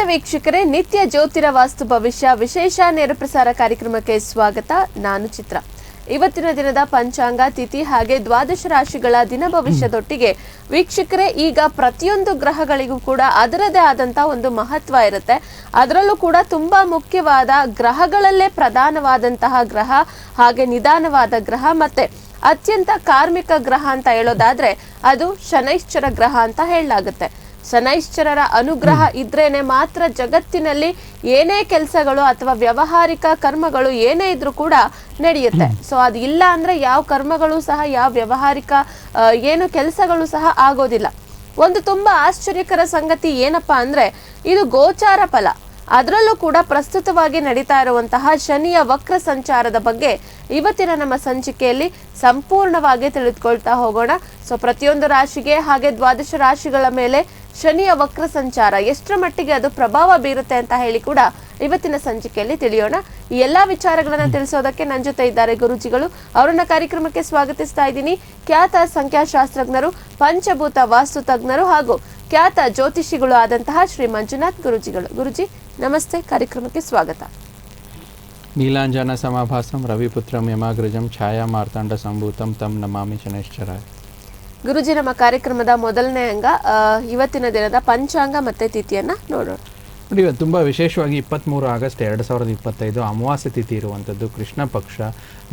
ನಮಸ್ತೆ ವೀಕ್ಷಕರೇ, ನಿತ್ಯ ಜ್ಯೋತಿರ ವಾಸ್ತು ಭವಿಷ್ಯ, ವಿಶೇಷ ನೇರ ಪ್ರಸಾರ ಕಾರ್ಯಕ್ರಮಕ್ಕೆ ಸ್ವಾಗತ. ನಾನು ಚಿತ್ರ. ಇವತ್ತಿನ ದಿನದ ಪಂಚಾಂಗ ತಿಥಿ ಹಾಗೆ ದ್ವಾದಶ ರಾಶಿಗಳ ದಿನ ಭವಿಷ್ಯದೊಟ್ಟಿಗೆ ವೀಕ್ಷಕರೇ, ಈಗ ಪ್ರತಿಯೊಂದು ಗ್ರಹಗಳಿಗೂ ಕೂಡ ಅದರದೇ ಆದಂತ ಒಂದು ಮಹತ್ವ ಇರುತ್ತೆ. ಅದರಲ್ಲೂ ಕೂಡ ತುಂಬಾ ಮುಖ್ಯವಾದ ಗ್ರಹಗಳಲ್ಲೇ ಪ್ರಧಾನವಾದಂತಹ ಗ್ರಹ, ಹಾಗೆ ನಿಧಾನವಾದ ಗ್ರಹ ಮತ್ತೆ ಅತ್ಯಂತ ಕಾರ್ಮಿಕ ಗ್ರಹ ಅಂತ ಹೇಳೋದಾದ್ರೆ ಅದು ಶನೈಶ್ಚರ ಗ್ರಹ ಅಂತ ಹೇಳಲಾಗುತ್ತೆ. ಶನೈಶ್ಚರರ ಅನುಗ್ರಹ ಇದ್ರೇನೆ ಮಾತ್ರ ಜಗತ್ತಿನಲ್ಲಿ ಏನೇ ಕೆಲಸಗಳು ಅಥವಾ ವ್ಯವಹಾರಿಕ ಕರ್ಮಗಳು ಏನೇ ಇದ್ರೂ ಕೂಡ ನಡೆಯುತ್ತೆ. ಸೊ ಅದು ಇಲ್ಲ ಅಂದ್ರೆ ಯಾವ ಕರ್ಮಗಳು ಸಹ, ಯಾವ ವ್ಯವಹಾರಿಕ ಏನು ಕೆಲಸಗಳು ಸಹ ಆಗೋದಿಲ್ಲ. ಒಂದು ತುಂಬಾ ಆಶ್ಚರ್ಯಕರ ಸಂಗತಿ ಏನಪ್ಪಾ ಅಂದ್ರೆ, ಇದು ಗೋಚಾರ ಫಲ. ಅದರಲ್ಲೂ ಕೂಡ ಪ್ರಸ್ತುತವಾಗಿ ನಡೀತಾ ಇರುವಂತಹ ಶನಿಯ ವಕ್ರ ಸಂಚಾರದ ಬಗ್ಗೆ ಇವತ್ತಿನ ನಮ್ಮ ಸಂಚಿಕೆಯಲ್ಲಿ ಸಂಪೂರ್ಣವಾಗಿ ತಿಳಿದುಕೊಳ್ತಾ ಹೋಗೋಣ. ಸೊ ಪ್ರತಿಯೊಂದು ರಾಶಿಗೆ ಹಾಗೆ ದ್ವಾದಶ ರಾಶಿಗಳ ಮೇಲೆ ಶನಿಯ ವಕ್ರ ಸಂಚಾರ, ಎಷ್ಟರ ಮಟ್ಟಿಗೆ ಅದು ಪ್ರಭಾವ ಬೀರುತ್ತೆ ಅಂತ ಹೇಳಿ ಕೂಡ ಇವತ್ತಿನ ಸಂಚಿಕೆಯಲ್ಲಿ ತಿಳಿಯೋಣ. ಈ ಎಲ್ಲಾ ವಿಚಾರಗಳನ್ನ ತಿಳಿಸೋದಕ್ಕೆ ನನ್ನ ಜೊತೆ ಇದ್ದಾರೆ ಗುರುಜಿಗಳು. ಅವರನ್ನ ಕಾರ್ಯಕ್ರಮಕ್ಕೆ ಸ್ವಾಗತಿಸ್ತಾ ಇದ್ದೀನಿ. ಖ್ಯಾತ ಸಂಖ್ಯಾಶಾಸ್ತ್ರಜ್ಞರು, ಪಂಚಭೂತ ವಾಸ್ತು ತಜ್ಞರು ಹಾಗೂ ಖ್ಯಾತ ಜ್ಯೋತಿಷಿಗಳು ಆದಂತಹ ಶ್ರೀ ಮಂಜುನಾಥ್ ಗುರುಜಿಗಳು. ಗುರುಜಿ, ನಮಸ್ತೆ. ಕಾರ್ಯಕ್ರಮಕ್ಕೆ ಸ್ವಾಗತ. ನೀಲಾಂಜನ ಸಮಾಭಾಸಂ, ರವಿಪುತ್ರಂ ಯಮಾಗ್ರಜಂ ಛಾಯಾ ಮಾರ್ತಾಂಡ ಸಂಭೂತಂ, ತಂ ನಮಾಮಿ ಶನೈಶ್ಚರಾಯ. ಗುರುಜಿ ನಮ್ಮ ಕಾರ್ಯಕ್ರಮದ ಮೊದಲನೇ ಅಂಗ ಇವತ್ತಿನ ದಿನದ ಪಂಚಾಂಗ ಮತ್ತೆ ತಿಥಿಯನ್ನ ನೋಡೋಣ. ನೋಡಿ, ಇವತ್ತು ತುಂಬ ವಿಶೇಷವಾಗಿ ಇಪ್ಪತ್ತ್ಮೂರು ಆಗಸ್ಟ್ ಎರಡು ಸಾವಿರದ ಇಪ್ಪತ್ತೈದು ಅಮಾವಾಸ್ಯ ತಿಥಿ ಇರುವಂಥದ್ದು ಕೃಷ್ಣ ಪಕ್ಷ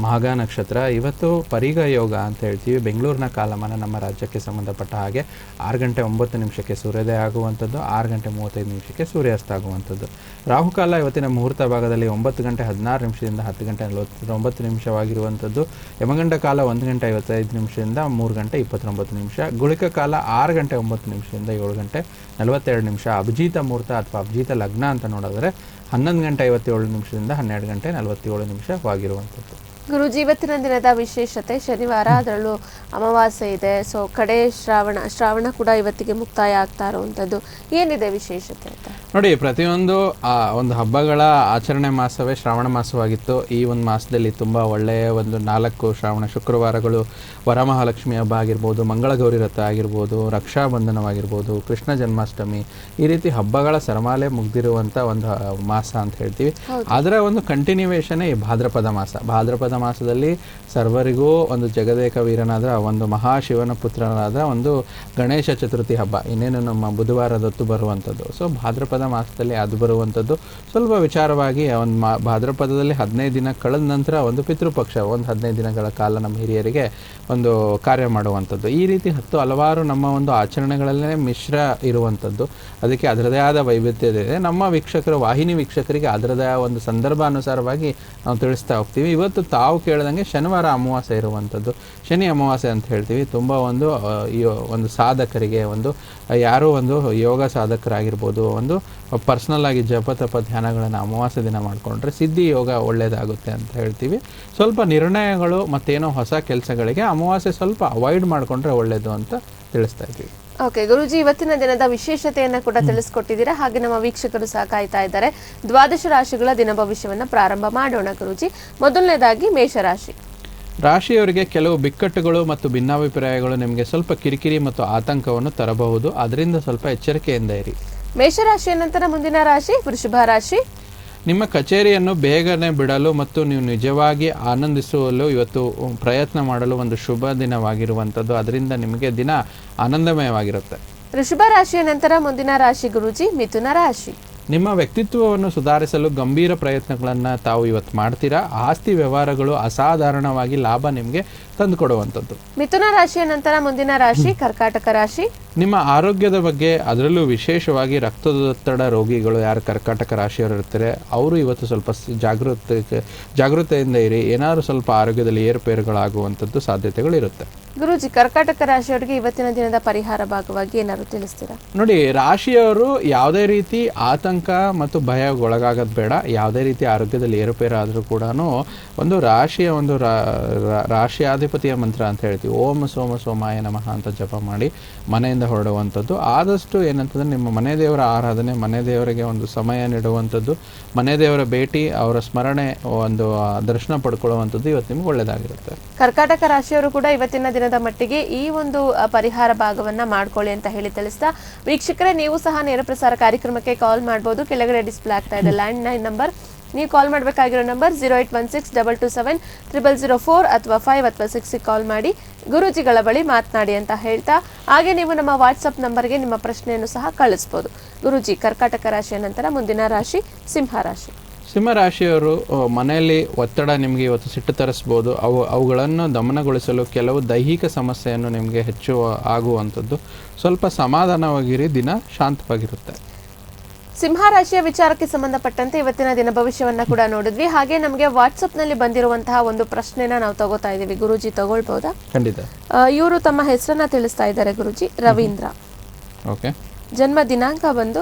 ಮಹಾಗ ನಕ್ಷತ್ರ. ಇವತ್ತು ಪರಿಗ ಯೋಗ ಅಂತ ಹೇಳ್ತೀವಿ. ಬೆಂಗಳೂರಿನ ಕಾಲಮಾನ ನಮ್ಮ ರಾಜ್ಯಕ್ಕೆ ಸಂಬಂಧಪಟ್ಟ ಹಾಗೆ ಆರು ಗಂಟೆ ಒಂಬತ್ತು ನಿಮಿಷಕ್ಕೆ ಸೂರ್ಯೋದಯ ಆಗುವಂಥದ್ದು, ಆರು ಗಂಟೆ ಮೂವತ್ತೈದು ನಿಮಿಷಕ್ಕೆ ಸೂರ್ಯಾಸ್ತ ಆಗುವಂಥದ್ದು. ರಾಹುಕಾಲ ಇವತ್ತಿನ ಮುಹೂರ್ತ ಭಾಗದಲ್ಲಿ ಒಂಬತ್ತು ಗಂಟೆ ಹದಿನಾರು ನಿಮಿಷದಿಂದ ಹತ್ತು ಗಂಟೆ ನಲವತ್ತೊಂಬತ್ತು ನಿಮಿಷವಾಗಿರುವಂಥದ್ದು. ಯಮಗಂಡ ಕಾಲ ಒಂದು ಗಂಟೆ ಐವತ್ತೈದು ನಿಮಿಷದಿಂದ ಮೂರು ಗಂಟೆ ಇಪ್ಪತ್ತೊಂಬತ್ತು ನಿಮಿಷ. ಗುಳಿಕ ಕಾಲ ಆರು ಗಂಟೆ ಒಂಬತ್ತು ನಿಮಿಷದಿಂದ ಏಳು ಗಂಟೆ ನಲವತ್ತೆರಡು ನಿಮಿಷ ಅಭಿಜಿತ ಮುಹೂರ್ತ ಅಥವಾ ಅಭಿಜಿತ ಲಗ್ನ ಅಂತ ನೋಡಿದ್ರೆ ಹನ್ನೊಂದು ಗಂಟೆ ಐವತ್ತೇಳು ನಿಮಿಷದಿಂದ ಹನ್ನೆರಡು ಗಂಟೆ ನಲವತ್ತೇಳು ನಿಮಿಷವಾಗಿರುವಂಥದ್ದು. ಗುರುಜಿ ಇವತ್ತಿನ ದಿನದ ವಿಶೇಷತೆ ಶನಿವಾರ ಅದರಲ್ಲೂ ಅಮಾವಾಸ್ಯೆ ಇದೆ. ಸೊ ಕಡೆ ಶ್ರಾವಣ ಶ್ರಾವಣ ಕೂಡ ಇವತ್ತಿಗೆ ಮುಕ್ತಾಯ ಆಗ್ತಾ ಇರುವಂತದ್ದು ಏನಿದೆ ವಿಶೇಷತೆ ಅಂತ? ನೋಡಿ ಪ್ರತಿಯೊಂದು ಆ, ಒಂದು ಹಬ್ಬಗಳ ಆಚರಣೆ ಮಾಸವೇ ಶ್ರಾವಣ ಮಾಸವಾಗಿತ್ತು. ಈ ಒಂದು ಮಾಸದಲ್ಲಿ ತುಂಬ ಒಳ್ಳೆಯ ಒಂದು ನಾಲ್ಕು ಶ್ರಾವಣ ಶುಕ್ರವಾರಗಳು ವರಮಹಾಲಕ್ಷ್ಮಿ ಹಬ್ಬ ಆಗಿರ್ಬೋದು ಮಂಗಳ ಗೌರಿ ರಥ ಆಗಿರ್ಬೋದು ರಕ್ಷಾಬಂಧನವಾಗಿರ್ಬೋದು ಕೃಷ್ಣ ಜನ್ಮಾಷ್ಟಮಿ ಈ ರೀತಿ ಹಬ್ಬಗಳ ಸರಮಾಲೆ ಮುಗ್ದಿರುವಂಥ ಒಂದು ಮಾಸ ಅಂತ ಹೇಳ್ತೀವಿ. ಅದರ ಒಂದು ಕಂಟಿನ್ಯೂವೇಷನ್ ಈ ಭಾದ್ರಪದ ಮಾಸ. ಭಾದ್ರಪದ ಮಾಸದಲ್ಲಿ ಸರ್ವರಿಗೂ ಒಂದು ಜಗದೇಕ ವೀರನಾದ, ಒಂದು ಮಹಾಶಿವನ ಪುತ್ರನಾದ, ಒಂದು ಗಣೇಶ ಚತುರ್ಥಿ ಹಬ್ಬ. ಇನ್ನೇನು ನಮ್ಮ ಬುಧವಾರದೊತ್ತು ಬರುವಂಥದ್ದು. ಸೊ, ಭಾದ್ರಪದ ಮಾಸದಲ್ಲಿ ಅದು ಬರುವಂಥದ್ದು. ಸ್ವಲ್ಪ ವಿಚಾರವಾಗಿ ಒಂದು ಮಾ, ಭಾದ್ರಪದದಲ್ಲಿ ಹದಿನೈದು ದಿನ ಕಳೆದ ನಂತರ ಒಂದು ಪಿತೃಪಕ್ಷ, ಒಂದು ಹದಿನೈದು ದಿನಗಳ ಕಾಲ ನಮ್ಮ ಹಿರಿಯರಿಗೆ ಒಂದು ಕಾರ್ಯ ಮಾಡುವಂಥದ್ದು. ಈ ರೀತಿ ಹತ್ತು ಹಲವಾರು ನಮ್ಮ ಒಂದು ಆಚರಣೆಗಳಲ್ಲೇ ಮಿಶ್ರ ಇರುವಂಥದ್ದು. ಅದಕ್ಕೆ ಅದರದೇ ಆದ ವೈವಿಧ್ಯತೆ ಇದೆ. ನಮ್ಮ ವೀಕ್ಷಕರು, ವಾಹಿನಿ ವೀಕ್ಷಕರಿಗೆ ಅದರದೇ ಒಂದು ಸಂದರ್ಭಾನುಸಾರವಾಗಿ ನಾವು ತಿಳಿಸ್ತಾ ಹೋಗ್ತೀವಿ. ಇವತ್ತು ತಾವು ಕೇಳ್ದಂಗೆ ಶನಿವಾರ ಅಮಾವಾಸ್ಯೆ ಇರುವಂಥದ್ದು. ಶನಿ ಅಮಾವಾಸ್ಯೆ ಅಂತ ಹೇಳ್ತೀವಿ. ತುಂಬ ಒಂದು ಒಂದು ಸಾಧಕರಿಗೆ ಒಂದು ಯಾರೋ ಒಂದು ಯೋಗ ಸಾಧಕರಾಗಿರ್ಬೋದು, ಒಂದು ಪರ್ಸ್ನಲ್ ಆಗಿ ಜಪ ತಪ ಧ್ಯಾನಗಳನ್ನು ಅಮಾವಾಸ್ಯ ದಿನ ಮಾಡಿಕೊಂಡ್ರೆ ಸಿದ್ಧಿ ಯೋಗ ಒಳ್ಳೆಯದಾಗುತ್ತೆ ಅಂತ ಹೇಳ್ತೀವಿ. ಸ್ವಲ್ಪ ನಿರ್ಣಯಗಳು ಮತ್ತೇನೋ ಹೊಸ ಕೆಲಸಗಳಿಗೆ ಅಮಾವಾಸ್ಯೆ ಸ್ವಲ್ಪ ಅವಾಯ್ಡ್ ಮಾಡಿಕೊಂಡ್ರೆ ಒಳ್ಳೆಯದು ಅಂತ ತಿಳಿಸ್ತಾ ಇದ್ದೀವಿ. ಓಕೆ ಗುರುಜಿ ಇವತ್ತಿನ ದಿನದ ವಿಶೇಷತೆಯನ್ನ ಕೂಡ ತಿಳಿಸ್ಕೊಟ್ಟಿದ್ದೀರಾ? ಹಾಗೆ ನಮ್ಮ ವೀಕ್ಷಕರು ಸಹ ಕಾಯ್ತಾ ಇದ್ದಾರೆ. ದ್ವಾದಶ ರಾಶಿಗಳ ದಿನ ಭವಿಷ್ಯವನ್ನ ಪ್ರಾರಂಭ ಮಾಡೋಣ ಗುರುಜಿ. ಮೊದಲನೇದಾಗಿ ಮೇಷರಾಶಿ. ರಾಶಿಯವರಿಗೆ ಕೆಲವು ಬಿಕ್ಕಟ್ಟುಗಳು ಮತ್ತು ಭಿನ್ನಾಭಿಪ್ರಾಯಗಳು ನಿಮಗೆ ಸ್ವಲ್ಪ ಕಿರಿಕಿರಿ ಮತ್ತು ಆತಂಕವನ್ನು ತರಬಹುದು. ಅದರಿಂದ ಸ್ವಲ್ಪ ಎಚ್ಚರಿಕೆಯಿಂದ ಇರಿ. ಮೇಷರಾಶಿಯ ನಂತರ ಮುಂದಿನ ರಾಶಿ ವೃಷಭ ರಾಶಿ. ನಿಮ್ಮ ಕಚೇರಿಯನ್ನು ಬೇಗನೆ ಬಿಡಲು ಮತ್ತು ನೀವು ನಿಜವಾಗಿ ಆನಂದಿಸಲು ಇವತ್ತು ಪ್ರಯತ್ನ ಮಾಡಲು ಒಂದು ಶುಭ ದಿನವಾಗಿರುವಂಥದ್ದು. ಅದರಿಂದ ನಿಮಗೆ ದಿನ ಆನಂದಮಯವಾಗಿರುತ್ತೆ. ಋಷಭ ರಾಶಿಯ ನಂತರ ಮುಂದಿನ ರಾಶಿ ಗುರುಜಿ ಮಿಥುನ ರಾಶಿ. ನಿಮ್ಮ ವ್ಯಕ್ತಿತ್ವವನ್ನು ಸುಧಾರಿಸಲು ಗಂಭೀರ ಪ್ರಯತ್ನಗಳನ್ನು ತಾವು ಇವತ್ತು ಮಾಡ್ತೀರಾ? ಆಸ್ತಿ ವ್ಯವಹಾರಗಳು ಅಸಾಧಾರಣವಾಗಿ ಲಾಭ ನಿಮಗೆ ತಂದುಕೊಡುವಂಥದ್ದು. ಮಿಥುನ ರಾಶಿಯ ನಂತರ ಮುಂದಿನ ರಾಶಿ ಕರ್ಕಾಟಕ ರಾಶಿ. ನಿಮ್ಮ ಆರೋಗ್ಯದ ಬಗ್ಗೆ ಅದರಲ್ಲೂ ವಿಶೇಷವಾಗಿ ರಕ್ತದೊತ್ತಡ ರೋಗಿಗಳು ಯಾರು ಕರ್ಕಾಟಕ ರಾಶಿಯವರು ಇರ್ತಾರೆ ಅವರು ಇವತ್ತು ಸ್ವಲ್ಪ ಜಾಗೃತ ಜಾಗೃತಿ ಜಾಗೃತೆಯಿಂದ ಇರಿ ಏನಾದರೂ ಸ್ವಲ್ಪ ಆರೋಗ್ಯದಲ್ಲಿ ಏರುಪೇರುಗಳಾಗುವಂಥದ್ದು ಸಾಧ್ಯತೆಗಳು ಇರುತ್ತೆ ಗುರುಜಿ ಕರ್ಕಾಟಕ ರಾಶಿಯವರಿಗೆ ಇವತ್ತಿನ ದಿನದ ಪರಿಹಾರ ಭಾಗವಾಗಿ ಏನಾದ್ರು ತಿಳಿಸ್ತೀರಾ? ನೋಡಿ ರಾಶಿಯವರು ಯಾವುದೇ ರೀತಿ ಆತಂಕ ಮತ್ತು ಭಯಗೊಳಗಾಗೋದು ಬೇಡ ಯಾವುದೇ ರೀತಿ ಆರೋಗ್ಯದಲ್ಲಿ ಏರುಪೇರಾದರೂ ಕೂಡ ಒಂದು ರಾಶಿಯ ಒಂದು ರಾ- ಸೋಮಾಧಿಪತಿಯ ಮಂತ್ರ ಅಂತ ಹೇಳ್ತೀವಿ. ಓಂ ಸೋಮ ಸೋಮಾಯ ನಮಃ ಅಂತ ಜಪ ಮಾಡಿ ಮನೆಯಿಂದ ಹೊರಡುವಂಥದ್ದು. ಆದಷ್ಟು ಏನಂತಂದ್ರೆ ನಿಮ್ಮ ಮನೆ ದೇವರ ಆರಾಧನೆ, ಮನೆ ದೇವರಿಗೆ ಒಂದು ಸಮಯ ನೀಡುವಂಥದ್ದು, ಮನೆ ದೇವರ ಭೇಟಿ, ಅವರ ಸ್ಮರಣೆ, ಒಂದು ದರ್ಶನ ಪಡ್ಕೊಳ್ಳುವಂಥದ್ದು ಇವತ್ತು ನಿಮ್ಗೆ ಒಳ್ಳೆಯದಾಗಿರುತ್ತೆ ಕರ್ಕಾಟಕ ರಾಶಿಯವರು ಕೂಡ ಇವತ್ತಿನ ದಿನದ ಮಟ್ಟಿಗೆ ಈ ಒಂದು ಪರಿಹಾರ ಭಾಗವನ್ನ ಮಾಡ್ಕೊಳ್ಳಿ ಅಂತ ಹೇಳಿ ತಿಳಿಸ್ತಾ, ವೀಕ್ಷಕರೇ, ನೀವು ಸಹ ನೇರ ಪ್ರಸಾರ ಕಾರ್ಯಕ್ರಮಕ್ಕೆ ಕಾಲ್ ಮಾಡಬಹುದು ಕೆಳಗಡೆ ಡಿಸ್ಪ್ಲೇ ಆಗ್ತಾ ಇದೆ ಲ್ಯಾಂಡ್ ಲೈನ್ ನಂಬರ್ ನೀವು call ಮಾಡಬೇಕಾಗಿರೋ number zero eight one six double two seven triple zero four ಅಥವಾ ಫೈವ್ ಅಥವಾ ಸಿಕ್ಸಿಗೆ ಕಾಲ್ ಮಾಡಿ ಗುರೂಜಿಗಳ ಬಳಿ ಮಾತನಾಡಿ ಅಂತ ಹೇಳ್ತಾ, ಹಾಗೆ ನೀವು ನಮ್ಮ ವಾಟ್ಸಪ್ ನಂಬರ್ಗೆ ನಿಮ್ಮ ಪ್ರಶ್ನೆಯನ್ನು ಸಹ ಕಳಿಸ್ಬೋದು. ಗುರೂಜಿ, ಕರ್ಕಾಟಕ ರಾಶಿಯ ನಂತರ ಮುಂದಿನ ರಾಶಿ ಸಿಂಹ ರಾಶಿ. ಸಿಂಹ ರಾಶಿಯವರು ಮನೆಯಲ್ಲಿ ಒತ್ತಡ ನಿಮಗೆ ಇವತ್ತು ಸಿಟ್ಟು ತರಿಸ್ಬೋದು. ಅವು, ಅವುಗಳನ್ನು ದಮನಗೊಳಿಸಲು ಕೆಲವು ದೈಹಿಕ ಸಮಸ್ಯೆಯನ್ನು ನಿಮಗೆ ಹೆಚ್ಚು ಆಗುವಂಥದ್ದು. ಸ್ವಲ್ಪ ಸಮಾಧಾನವಾಗಿರಿ, ದಿನ ಶಾಂತವಾಗಿರುತ್ತೆ. ಸಿಂಹ ರಾಶಿಯ ವಿಚಾರಕ್ಕೆ ಸಂಬಂಧಪಟ್ಟಂತೆ ಇವತ್ತಿನ ದಿನ ಭವಿಷ್ಯವನ್ನ ಕೂಡ ನೋಡಿದ್ವಿ. ಹಾಗೆ ನಮಗೆ ವಾಟ್ಸ್ಆಪ್ನಲ್ಲಿ ಬಂದಿರುವಂತಹ ಒಂದು ಪ್ರಶ್ನೆನ ನಾವು ತಗೋತಾ ಇದೀವಿ ಗುರುಜಿ ತಗೊಳ್ಬಹುದಾ ಖಂಡಿತ. ಇವರು ತಮ್ಮ ಹೆಸರನ್ನ ತಿಳಿಸ್ತಾ ಇದ್ದಾರೆ ಗುರುಜಿ. ರವೀಂದ್ರ. ಓಕೆ. ಜನ್ಮ ದಿನಾಂಕ ಬಂದು